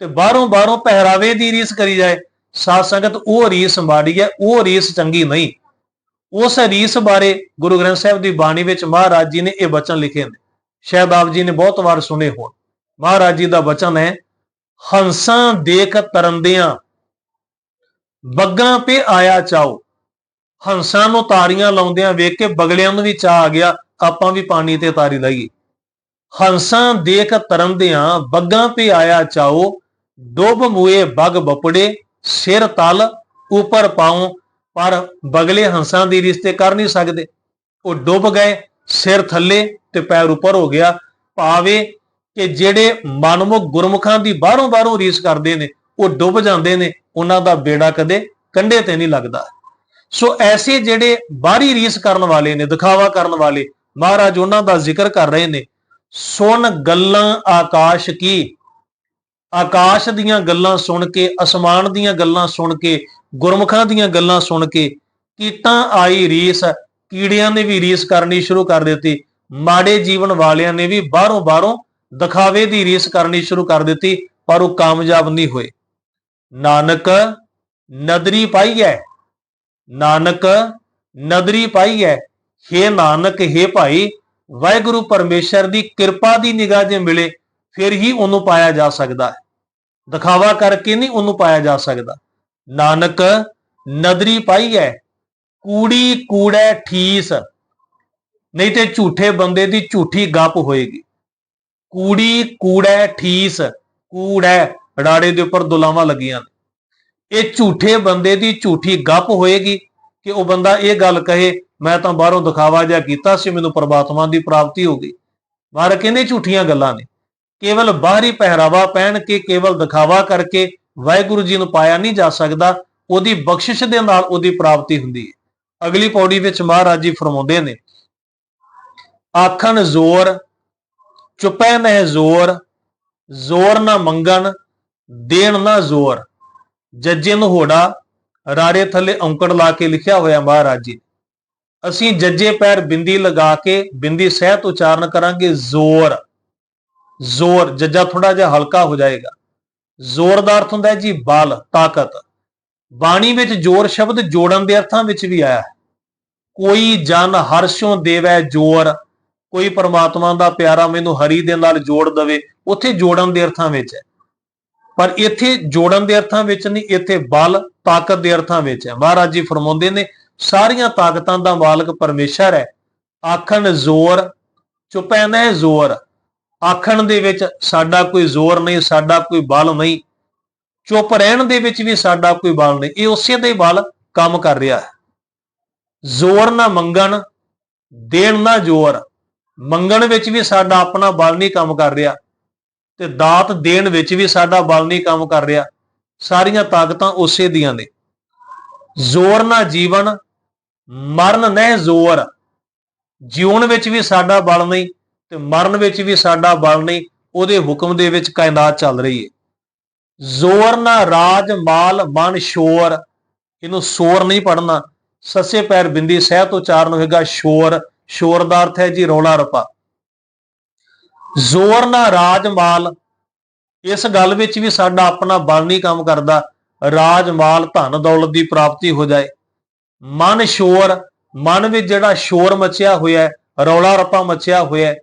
ਤੇ ਬਾਹਰੋਂ ਬਾਹਰੋਂ ਪਹਿਰਾਵੇ ਦੀ ਰੀਸ ਕਰੀ ਜਾਏ। ਸਾਧ ਸੰਗਤ, ਉਹ ਰੀਸ ਮਾੜੀ ਹੈ, ਉਹ ਰੀਸ ਚੰਗੀ ਨਹੀਂ। ਉਸ ਰੀਸ ਬਾਰੇ ਗੁਰੂ ਗ੍ਰੰਥ ਸਾਹਿਬ ਦੀ ਬਾਣੀ ਵਿੱਚ ਮਹਾਰਾਜ ਜੀ ਨੇ ਇਹ ਬਚਨ ਲਿਖੇ ਨੇ। ਸ਼ਾਇਦ ਆਪ ਜੀ ਨੇ ਬਹੁਤ ਵਾਰ ਸੁਨੇ ਹੋਣ। ਮਹਾਰਾਜ ਜੀ ਦਾ ਬਚਨ ਹੈ, ਹੰਸਾਂ ਦੇਖ ਤਰੰਦਿਆਂ, ਬੱਗਾਂ ਤੇ ਆਇਆ ਚਾਓ। ਹੰਸਾਂ ਨੂੰ ਤਾਰੀਆਂ ਲਾਉਂਦਿਆਂ ਵੇਖ ਕੇ ਬਗਲਿਆਂ ਨੂੰ ਵੀ ਚਾਹ ਆ ਗਿਆ, ਆਪਾਂ ਵੀ ਪਾਣੀ ਤੇ ਤਾਰੀ ਲਾਈਏ। ਹੰਸਾਂ ਦੇਖ ਤਰੰਦਿਆਂ ਬੱਗਾਂ ਤੇ ਆਇਆ ਚਾਓ, ਡੁੱਬ ਮੂਏ ਬਗ ਬਪੜੇ, ਸਿਰ ਤਲ ਉਪਰ ਪਾਉ, ਪਰ ਬਗਲੇ ਹੰਸਾਂ ਦੀ ਰਿਸ਼ਤੇ ਕਰ ਨਹੀਂ ਸਕਦੇ। ਉਹ ਡੁੱਬ ਗਏ, ਸਿਰ ਥੱਲੇ ਤੇ ਪੈਰ ਉੱਪਰ ਹੋ ਗਿਆ। ਭਾਵੇਂ ਕਿ ਜਿਹੜੇ ਮਨਮੁਖ ਗੁਰਮੁਖਾਂ ਦੀ ਬਾਹਰੋਂ ਬਾਹਰੋਂ ਰੀਸ ਕਰਦੇ ਨੇ, ਉਹ ਡੁੱਬ ਜਾਂਦੇ ਨੇ, ਉਹਨਾਂ ਦਾ ਬੇੜਾ ਕਦੇ ਕੰਢੇ ਤੇ ਨਹੀਂ ਲੱਗਦਾ। ਸੋ ਐਸੇ ਜਿਹੜੇ ਬਾਹਰੀ ਰੀਸ ਕਰਨ ਵਾਲੇ ਨੇ, ਦਿਖਾਵਾ ਕਰਨ ਵਾਲੇ, ਮਹਾਰਾਜ ਉਹਨਾਂ ਦਾ ਜ਼ਿਕਰ ਕਰ ਰਹੇ ਨੇ ਸੁਣ ਗੱਲਾਂ ਆਕਾਸ਼ ਕੀ? ਆਕਾਸ਼ ਦੀਆਂ ਗੱਲਾਂ ਸੁਣ ਕੇ, ਅਸਮਾਨ ਦੀਆਂ ਗੱਲਾਂ ਸੁਣ ਕੇ, ਗੁਰਮੁਖਾਂ ਦੀਆਂ ਗੱਲਾਂ ਸੁਣ ਕੇ ਕੀਟਾਂ ਆਈ ਰੀਸ, ਕੀੜਿਆਂ ਨੇ ਵੀ ਰੀਸ ਕਰਨੀ ਸ਼ੁਰੂ ਕਰ ਦਿੱਤੀ। ਮਾੜੇ ਜੀਵਨ ਵਾਲਿਆਂ ਨੇ ਵੀ ਬਾਹਰੋਂ ਬਾਹਰੋਂ ਦਿਖਾਵੇ ਦੀ ਰੀਸ ਕਰਨੀ ਸ਼ੁਰੂ ਕਰ ਦਿੱਤੀ, ਪਰ ਉਹ ਕਾਮਯਾਬ ਨਹੀਂ ਹੋਏ। ਨਾਨਕ, ਨਦਰੀ ਪਾਈ ਹੈ ਨਾਨਕ, ਨਦਰੀ ਪਾਈ ਹੈ हे ਨਾਨਕ हे ਭਾਈ ਵਾਹਿਗੁਰੂ ਪਰਮੇਸ਼ਰ ਦੀ ਕਿਰਪਾ ਦੀ ਨਿਗਾਹ ਜੇ ਮਿਲੇ, ਫਿਰ ਹੀ ਉਹਨੂੰ ਪਾਇਆ ਜਾ ਸਕਦਾ ਹੈ। ਦਿਖਾਵਾ ਕਰਕੇ ਨਹੀਂ ਉਹਨੂੰ ਪਾਇਆ ਜਾ ਸਕਦਾ। ਨਾਨਕ, ਨਦਰੀ ਪਾਈ ਹੈ ਕੂੜੀ ਕੂੜੈ ਠੀਸ। ਨਹੀਂ ਤੇ ਝੂਠੇ ਬੰਦੇ ਦੀ ਝੂਠੀ ਗੱਪ ਹੋਏਗੀ। ਕੂੜੀ ਕੂੜੈ ਠੀਸ, ਕੂੜੈ, ਰਾੜੇ ਦੇ ਉੱਪਰ ਦੁਲਾਵਾਂ ਲੱਗੀਆਂ ਨੇ। ਇਹ ਝੂਠੇ ਬੰਦੇ ਦੀ ਝੂਠੀ ਗੱਪ ਹੋਏਗੀ ਕਿ ਉਹ ਬੰਦਾ ਇਹ ਗੱਲ ਕਹੇ ਮੈਂ ਤਾਂ ਬਾਹਰੋਂ ਦਿਖਾਵਾ ਜਿਹਾ ਕੀਤਾ ਸੀ, ਮੈਨੂੰ ਪ੍ਰਮਾਤਮਾ ਦੀ ਪ੍ਰਾਪਤੀ ਹੋ ਗਈ। ਮਾਰ ਕਹਿੰਦੇ ਝੂਠੀਆਂ ਗੱਲਾਂ ਨੇ। ਕੇਵਲ ਬਾਹਰੀ ਪਹਿਰਾਵਾ ਪਹਿਨ ਕੇ, ਕੇਵਲ ਦਿਖਾਵਾ ਕਰਕੇ ਵਾਹਿਗੁਰੂ ਜੀ ਨੂੰ ਪਾਇਆ ਨਹੀਂ ਜਾ ਸਕਦਾ, ਉਹਦੀ ਬਖਸ਼ਿਸ਼ ਦੇ ਨਾਲ ਉਹਦੀ ਪ੍ਰਾਪਤੀ ਹੁੰਦੀ ਹੈ। ਅਗਲੀ ਪੌੜੀ ਵਿੱਚ ਮਹਾਰਾਜ ਜੀ ਫਰਮਾਉਂਦੇ ਨੇ, ਆਖਣ ਜ਼ੋਰ, ਚੁਪੈ ਨਹਿ ਜ਼ੋਰ ਜ਼ੋਰ ਨਾ ਮੰਗਣ, ਦੇਣ ਨਾ ਜ਼ੋਰ। ਜੱਜੇ ਨੂੰ ਹੋੜਾ, ਰਾੜੇ ਥੱਲੇ ਔਂਕੜ ਲਾ ਕੇ ਲਿਖਿਆ ਹੋਇਆ ਮਹਾਰਾਜ ਜੀ। ਅਸੀਂ ਜੱਜੇ ਪੈਰ ਬਿੰਦੀ ਲਗਾ ਕੇ ਬਿੰਦੀ ਸਹਿਤ ਉਚਾਰਨ ਕਰਾਂਗੇ, ਜ਼ੋਰ। ਜ਼ੋਰ, ਜੱਜਾ ਥੋੜਾ ਜਿਹਾ ਹਲਕਾ ਹੋ ਜਾਏਗਾ। ਜ਼ੋਰ ਦਾ ਅਰਥ ਹੁੰਦਾ ਹੈ ਜੀ ਬਲ, ਤਾਕਤ। ਬਾਣੀ ਵਿੱਚ ਜੋਰ ਸ਼ਬਦ ਜੋੜਨ ਦੇ ਅਰਥਾਂ ਵਿੱਚ ਵੀ ਆਇਆ ਹੈ। ਕੋਈ ਜਨ ਹਰਸ਼ੋਂ ਦੇਵੈ ਜੋਰ, ਕੋਈ ਪਰਮਾਤਮਾ ਦਾ ਪਿਆਰਾ ਮੈਨੂੰ ਹਰੀ ਦੇ ਨਾਲ ਜੋੜ ਦਵੇ, ਉੱਥੇ ਜੋੜਨ ਦੇ ਅਰਥਾਂ ਵਿੱਚ ਹੈ। ਪਰ ਇੱਥੇ ਜੋੜਨ ਦੇ ਅਰਥਾਂ ਵਿੱਚ ਨਹੀਂ, ਇੱਥੇ ਬਲ, ਤਾਕਤ ਦੇ ਅਰਥਾਂ ਵਿੱਚ ਹੈ। ਮਹਾਰਾਜ ਜੀ ਫਰਮਾਉਂਦੇ ਨੇ ਸਾਰੀਆਂ ਤਾਕਤਾਂ ਦਾ ਮਾਲਕ ਪਰਮੇਸ਼ਰ ਹੈ। ਆਖਣ ਜ਼ੋਰ, ਚੁਪੈ ਨਾ ਜ਼ੋਰ। ਆਖਣ ਦੇ ਵਿੱਚ ਸਾਡਾ ਕੋਈ ਜ਼ੋਰ ਨਹੀਂ, ਸਾਡਾ ਕੋਈ ਬਲ ਨਹੀਂ। ਚੁੱਪ ਰਹਿਣ ਦੇ ਵਿੱਚ ਵੀ ਸਾਡਾ ਕੋਈ ਬਲ ਨਹੀਂ। ਇਹ ਉਸੇ ਦੇ ਬਲ ਕੰਮ ਕਰ ਰਿਹਾ ਹੈ। ਜ਼ੋਰ ਨਾ ਮੰਗਣ, ਦੇਣ ਨਾ ਜ਼ੋਰ। ਮੰਗਣ ਵਿੱਚ ਵੀ ਸਾਡਾ ਆਪਣਾ ਬਲ ਨਹੀਂ ਕੰਮ ਕਰ ਰਿਹਾ ਤੇ ਦਾਤ ਦੇਣ ਵਿੱਚ ਵੀ ਸਾਡਾ ਬਲ ਨਹੀਂ ਕੰਮ ਕਰ ਰਿਹਾ। ਸਾਰੀਆਂ ਤਾਕਤਾਂ ਉਸੇ ਦੀਆਂ ਨੇ। ਜ਼ੋਰ ਨਾ ਜੀਵਨ ਮਰਨ ਨਹਿ ਜ਼ੋਰ। ਜਿਉਣ ਵਿੱਚ ਵੀ ਸਾਡਾ ਬਲ ਨਹੀਂ ਤੇ ਮਰਨ ਵਿੱਚ ਵੀ ਸਾਡਾ ਬਲ ਨਹੀਂ, ਉਹਦੇ ਹੁਕਮ ਦੇ ਵਿੱਚ ਕਾਇਨਾਤ ਚੱਲ ਰਹੀ ਹੈ ਜ਼ੋਰ ਨਾ ਰਾਜ, ਮਾਲ, ਮਨ, ਸ਼ੋਰ। ਇਹਨੂੰ ਸ਼ੋਰ ਨਹੀਂ ਪੜਨਾ ਸੱਸੇ ਪੈਰ ਬਿੰਦੀ ਸਹਿ ਤੋਂ ਉਚਾਰਨ ਹੋਏਗਾ ਸ਼ੋਰ ਸ਼ੋਰ। ਦਾ ਅਰਥ ਹੈ ਜੀ ਰੌਲਾ ਰਪਾ। ਜ਼ੋਰ ਨਾ ਰਾਜ, ਮਾਲ। ਇਸ ਗੱਲ ਵਿੱਚ ਵੀ ਸਾਡਾ ਆਪਣਾ ਬਲ ਨਹੀਂ ਕੰਮ ਕਰਦਾ। ਰਾਜ, ਮਾਲ ਧਨ ਦੌਲਤ ਦੀ ਪ੍ਰਾਪਤੀ ਹੋ ਜਾਏ। ਮਨ ਸ਼ੋਰ, ਮਨ ਵਿੱਚ ਜਿਹੜਾ ਸ਼ੋਰ ਮਚਿਆ ਹੋਇਆ ਰੌਲਾ ਰੱਪਾ ਮਚਿਆ ਹੋਇਆ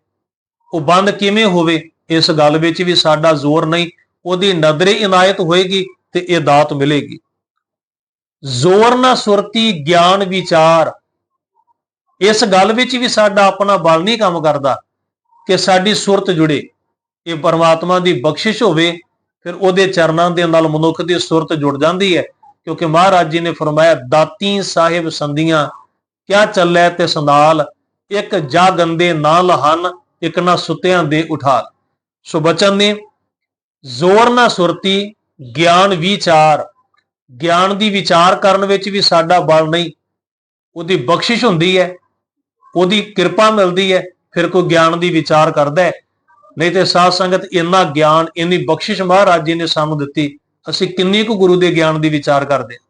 ਉਹ ਬੰਦ ਕਿਵੇਂ ਹੋਵੇ? ਇਸ ਗੱਲ ਵਿੱਚ ਵੀ ਸਾਡਾ ਜ਼ੋਰ ਨਹੀਂ, ਉਹਦੀ ਨਦਰੇ ਇਨਾਇਤ ਹੋਏਗੀ ਤੇ ਇਹ ਦਾਤ ਮਿਲੇਗੀ। ਜ਼ੋਰ ਨਾ ਸੁਰਤੀ, ਗਿਆਨ ਵਿਚਾਰ। ਇਸ ਗੱਲ ਵਿੱਚ ਵੀ ਸਾਡਾ ਆਪਣਾ ਬਲ ਨਹੀਂ ਕੰਮ ਕਰਦਾ ਕਿ ਸਾਡੀ ਸੁਰਤ ਜੁੜੇ। ਇਹ ਪਰਮਾਤਮਾ ਦੀ ਬਖਸ਼ਿਸ਼ ਹੋਵੇ, ਫਿਰ ਉਹਦੇ ਚਰਨਾਂ ਦੇ ਨਾਲ ਮਨੁੱਖ ਦੀ ਸੁਰਤ ਜੁੜ ਜਾਂਦੀ ਹੈ। ਕਿਉਂਕਿ ਮਹਾਰਾਜ ਜੀ ਨੇ ਫਰਮਾਇਆ, ਦਾਤੀ ਸਾਹਿਬ ਸੰਧੀਆਂ, ਕਿਆ ਚੱਲੇ ਤੇ ਸੰਦਾਲ ਇੱਕ ਜਾ ਗੰਦੇ ਨਾ ਲਹਨ ਇੱਕ ਨਾ ਸੁੱਤਿਆਂ ਦੇ ਉਠਾਲ। ਸੋ ਬਚਨ ਨੇ, ਜ਼ੋਰ ਨਾ ਸੁਰਤੀ, ਗਿਆਨ ਵਿਚਾਰ। ਗਿਆਨ ਦੀ ਵਿਚਾਰ ਕਰਨ ਵਿੱਚ ਵੀ ਸਾਡਾ ਬਲ ਨਹੀਂ। ਉਹਦੀ ਬਖਸ਼ਿਸ਼ ਹੁੰਦੀ ਹੈ, ਉਹਦੀ ਕਿਰਪਾ ਮਿਲਦੀ ਹੈ, ਫਿਰ ਕੋਈ ਗਿਆਨ ਦੀ ਵਿਚਾਰ ਕਰਦਾ ਹੈ। ਨਹੀਂ ਤੇ ਸਾਧ ਸੰਗਤ, ਇੰਨਾ ਗਿਆਨ, ਇੰਨੀ ਬਖਸ਼ਿਸ਼ ਮਹਾਰਾਜ ਜੀ ਨੇ ਸਾਨੂੰ ਦਿੱਤੀ। ਅਸੀਂ ਕਿੰਨੀ ਕੁ ਗੁਰੂ ਦੇ ਗਿਆਨ ਦੀ ਵਿਚਾਰ ਕਰਦੇ ਹਾਂ।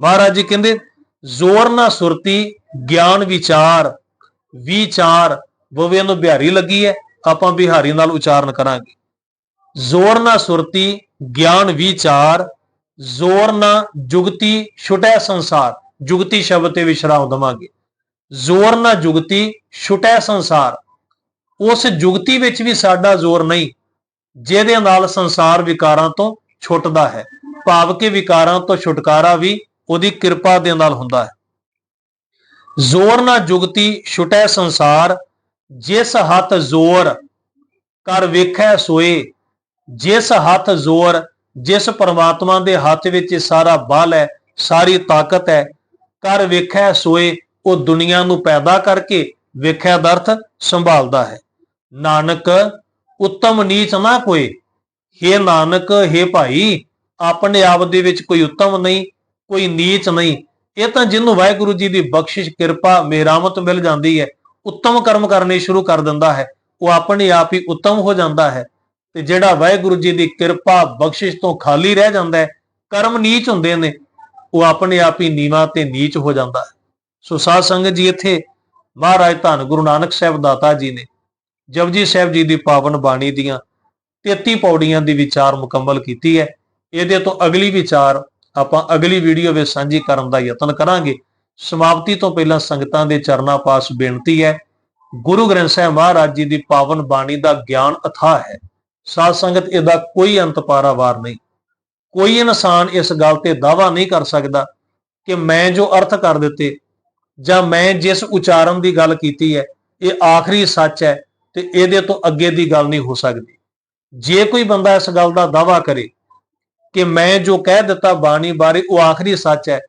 ਮਹਾਰਾਜ ਜੀ ਕਹਿੰਦੇ, ਜ਼ੋਰ ਨਾ ਸੁਰਤੀ, ਗਿਆਨ ਵਿਚਾਰ ਵਿਚਾਰ। ਬਵੇ ਨੂੰ ਬਿਹਾਰੀ ਲੱਗੀ ਹੈ, ਆਪਾਂ ਬਿਹਾਰੀ ਨਾਲ ਉਚਾਰਨ ਕਰਾਂਗੇ। ਜ਼ੋਰ ਨਾ ਸੁਰਤੀ, ਗਿਆਨ ਵਿਚਾਰ, ਜ਼ੋਰ ਨਾ ਜੁਗਤੀ, ਛੁਟੈ ਸੰਸਾਰ। ਜੁਗਤੀ ਸ਼ਬਦ ਤੇ ਵਿਸ਼ਰਾਮ ਦਵਾਂਗੇ। ਜ਼ੋਰ ਨਾ ਜੁਗਤੀ, ਛੁਟੈ ਸੰਸਾਰ। ਉਸ ਜੁਗਤੀ ਵਿੱਚ ਵੀ ਸਾਡਾ ਜ਼ੋਰ ਨਹੀਂ, ਜਿਹਦੇ ਨਾਲ ਸੰਸਾਰ ਵਿਕਾਰਾਂ ਤੋਂ ਛੁੱਟਦਾ ਹੈ। ਭਾਵ ਕਿ ਵਿਕਾਰਾਂ ਤੋਂ ਛੁਟਕਾਰਾ ਵੀ ਉਹਦੀ ਕਿਰਪਾ ਦੇ ਨਾਲ ਹੁੰਦਾ ਹੈ। ਜ਼ੋਰ ਨਾ ਜੁਗਤੀ ਛੁਟੈ ਸੰਸਾਰ, ਜਿਸ ਹੱਥ ਜ਼ੋਰ ਕਰ ਵੇਖੈ ਸੋਏ, ਜਿਸ ਹੱਥ ਜ਼ੋਰ ਜਿਸ ਪਰਮਾਤਮਾ ਦੇ ਹੱਥ ਵਿੱਚ ਸਾਰਾ ਬਲ ਹੈ, ਸਾਰੀ ਤਾਕਤ ਹੈ ਕਰ ਵੇਖੈ ਸੋਏ, ਉਹ ਦੁਨੀਆ ਨੂੰ ਪੈਦਾ ਕਰਕੇ ਵੇਖਿਆ ਦਰਥ ਸੰਭਾਲਦਾ ਹੈ। ਨਾਨਕ, ਉੱਤਮ ਨੀਚ ਨਾ ਕੋਈ हे ਨਾਨਕ हे ਭਾਈ, ਆਪਣੇ ਆਪ ਦੇ ਵਿੱਚ ਕੋਈ ਉੱਤਮ ਨਹੀਂ, ਕੋਈ ਨੀਚ ਨਹੀਂ। ਇਹ ਤਾਂ ਜਿਹਨੂੰ ਵਾਹਿਗੁਰੂ ਜੀ ਦੀ ਬਖਸ਼ਿਸ਼, ਕਿਰਪਾ, ਮਿਹਰਾਮਤ ਮਿਲ ਜਾਂਦੀ ਹੈ, ਉੱਤਮ ਕਰਮ ਕਰਨੇ ਸ਼ੁਰੂ ਕਰ ਦਿੰਦਾ ਹੈ। ਉਹ ਆਪਣੇ ਆਪ ਹੀ ਉੱਤਮ ਹੋ ਜਾਂਦਾ ਹੈ। ਤੇ ਜਿਹੜਾ ਵਾਹਿਗੁਰੂ ਜੀ ਦੀ ਕਿਰਪਾ, ਬਖਸ਼ਿਸ਼ ਤੋਂ ਖਾਲੀ ਰਹਿ ਜਾਂਦਾ ਹੈ, ਕਰਮ ਨੀਚ ਹੁੰਦੇ ਨੇ, ਉਹ ਆਪਣੇ ਆਪ ਹੀ ਨੀਵਾ ਤੇ ਨੀਚ ਹੋ ਜਾਂਦਾ ਹੈ। ਸੋ ਸਾਧ ਸੰਗਤ ਜੀ, ਇੱਥੇ ਮਹਾਰਾਜ ਧੰਨ ਗੁਰੂ ਨਾਨਕ ਸਾਹਿਬ ਦਾਤਾ ਜੀ ਨੇ ਜਪਜੀ ਸਾਹਿਬ ਜੀ ਦੀ ਪਾਵਨ ਬਾਣੀ ਦੀਆਂ 33 ਪੌੜੀਆਂ ਦੀ ਵਿਚਾਰ ਮੁਕੰਮਲ ਕੀਤੀ ਹੈ। ਇਹਦੇ ਤੋਂ ਅਗਲੀ ਵਿਚਾਰ ਆਪਾਂ ਅਗਲੀ ਵੀਡੀਓ ਵਿੱਚ ਸਾਂਝੀ ਕਰਨ ਦਾ ਯਤਨ ਕਰਾਂਗੇ। ਸਮਾਪਤੀ ਤੋਂ ਪਹਿਲਾਂ ਸੰਗਤਾਂ ਦੇ ਚਰਨਾਂ ਪਾਸ ਬੇਨਤੀ ਹੈ, ਗੁਰੂ ਗ੍ਰੰਥ ਸਾਹਿਬ ਮਹਾਰਾਜ ਜੀ ਦੀ ਪਾਵਨ ਬਾਣੀ ਦਾ ਗਿਆਨ ਅਥਾਹ ਹੈ। ਸਾਧ ਸੰਗਤ ਇਹਦਾ ਕੋਈ ਅੰਤ ਪਾਰਾਵਾਰ ਨਹੀਂ। ਕੋਈ ਇਨਸਾਨ ਇਸ ਗੱਲ ਤੇ ਦਾਵਾ ਨਹੀਂ ਕਰ ਸਕਦਾ ਕਿ ਮੈਂ ਜੋ ਅਰਥ ਕਰ ਦਿੱਤੇ ਜਾਂ ਮੈਂ ਜਿਸ ਉਚਾਰਨ ਦੀ ਗੱਲ ਕੀਤੀ ਹੈ, ਇਹ ਆਖਰੀ ਸੱਚ ਹੈ ਤੇ ਇਹਦੇ ਤੋਂ ਅੱਗੇ ਦੀ ਗੱਲ ਨਹੀਂ ਹੋ ਸਕਦੀ। ਜੇ ਕੋਈ ਬੰਦਾ ਇਸ ਗੱਲ ਦਾ ਦਾਵਾ ਕਰੇ ਕਿ ਮੈਂ ਜੋ ਕਹਿ ਦਿੱਤਾ ਬਾਣੀ ਬਾਰੇ, ਉਹ ਆਖਰੀ ਸੱਚ ਹੈ,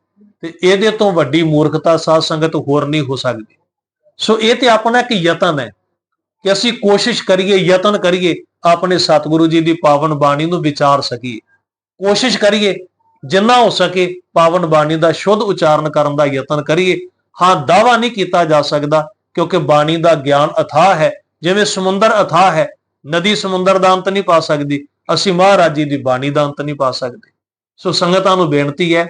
ਤੇ ਇਹਦੇ ਤੋਂ ਵੱਡੀ ਮੂਰਖਤਾ ਸਾਧ ਸੰਗਤ ਹੋਰ ਨਹੀਂ ਹੋ ਸਕਦੀ। ਸੋ ਇਹ ਤੇ ਆਪਣਾ ਇੱਕ ਯਤਨ ਹੈ ਕਿ ਅਸੀਂ ਕੋਸ਼ਿਸ਼ ਕਰੀਏ, ਯਤਨ ਕਰੀਏ, ਆਪਣੇ ਸਤਿਗੁਰੂ ਜੀ ਦੀ ਪਾਵਨ ਬਾਣੀ ਨੂੰ ਵਿਚਾਰ ਸਕੀਏ। ਕੋਸ਼ਿਸ਼ ਕਰੀਏ, ਜਿੰਨਾ ਹੋ ਸਕੇ ਪਾਵਨ ਬਾਣੀ ਦਾ ਸ਼ੁੱਧ ਉਚਾਰਨ ਕਰਨ ਦਾ ਯਤਨ ਕਰੀਏ। ਹਾਂ ਦਾਵਾ ਨਹੀਂ ਕੀਤਾ ਜਾ ਸਕਦਾ ਕਿਉਂਕਿ ਬਾਣੀ ਦਾ ਗਿਆਨ ਅਥਾਹ ਹੈ, ਜਿਵੇਂ ਸਮੁੰਦਰ ਅਥਾਹ ਹੈ ਨਦੀ ਸਮੁੰਦਰ ਦਾ ਅੰਤ ਨਹੀਂ ਪਾ ਸਕਦੀ, ਅਸੀਂ ਮਹਾਰਾਜ ਜੀ ਦੀ ਬਾਣੀ ਦਾ ਅੰਤ ਨਹੀਂ ਪਾ ਸਕਦੇ। ਸੋ ਸੰਗਤਾਂ ਨੂੰ ਬੇਨਤੀ ਹੈ,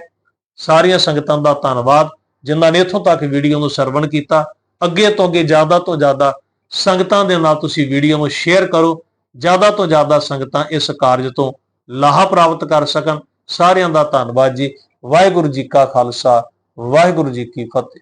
ਸਾਰੀਆਂ ਸੰਗਤਾਂ ਦਾ ਧੰਨਵਾਦ, ਜਿਨ੍ਹਾਂ ਨੇ ਇੱਥੋਂ ਤੱਕ ਵੀਡੀਓ ਨੂੰ ਸਰਵਣ ਕੀਤਾ। ਅੱਗੇ ਤੋਂ ਅੱਗੇ ਜ਼ਿਆਦਾ ਤੋਂ ਜ਼ਿਆਦਾ ਸੰਗਤਾਂ ਦੇ ਨਾਲ ਤੁਸੀਂ ਵੀਡੀਓ ਨੂੰ ਸ਼ੇਅਰ ਕਰੋ, ਜ਼ਿਆਦਾ ਤੋਂ ਜ਼ਿਆਦਾ ਸੰਗਤਾਂ ਇਸ ਕਾਰਜ ਤੋਂ ਲਾਹਾ ਪ੍ਰਾਪਤ ਕਰ ਸਕਣ। ਸਾਰਿਆਂ ਦਾ ਧੰਨਵਾਦ ਜੀ। ਵਾਹਿਗੁਰੂ ਜੀ ਕਾ ਖਾਲਸਾ, ਵਾਹਿਗੁਰੂ ਜੀ ਕੀ ਫਤਿਹ।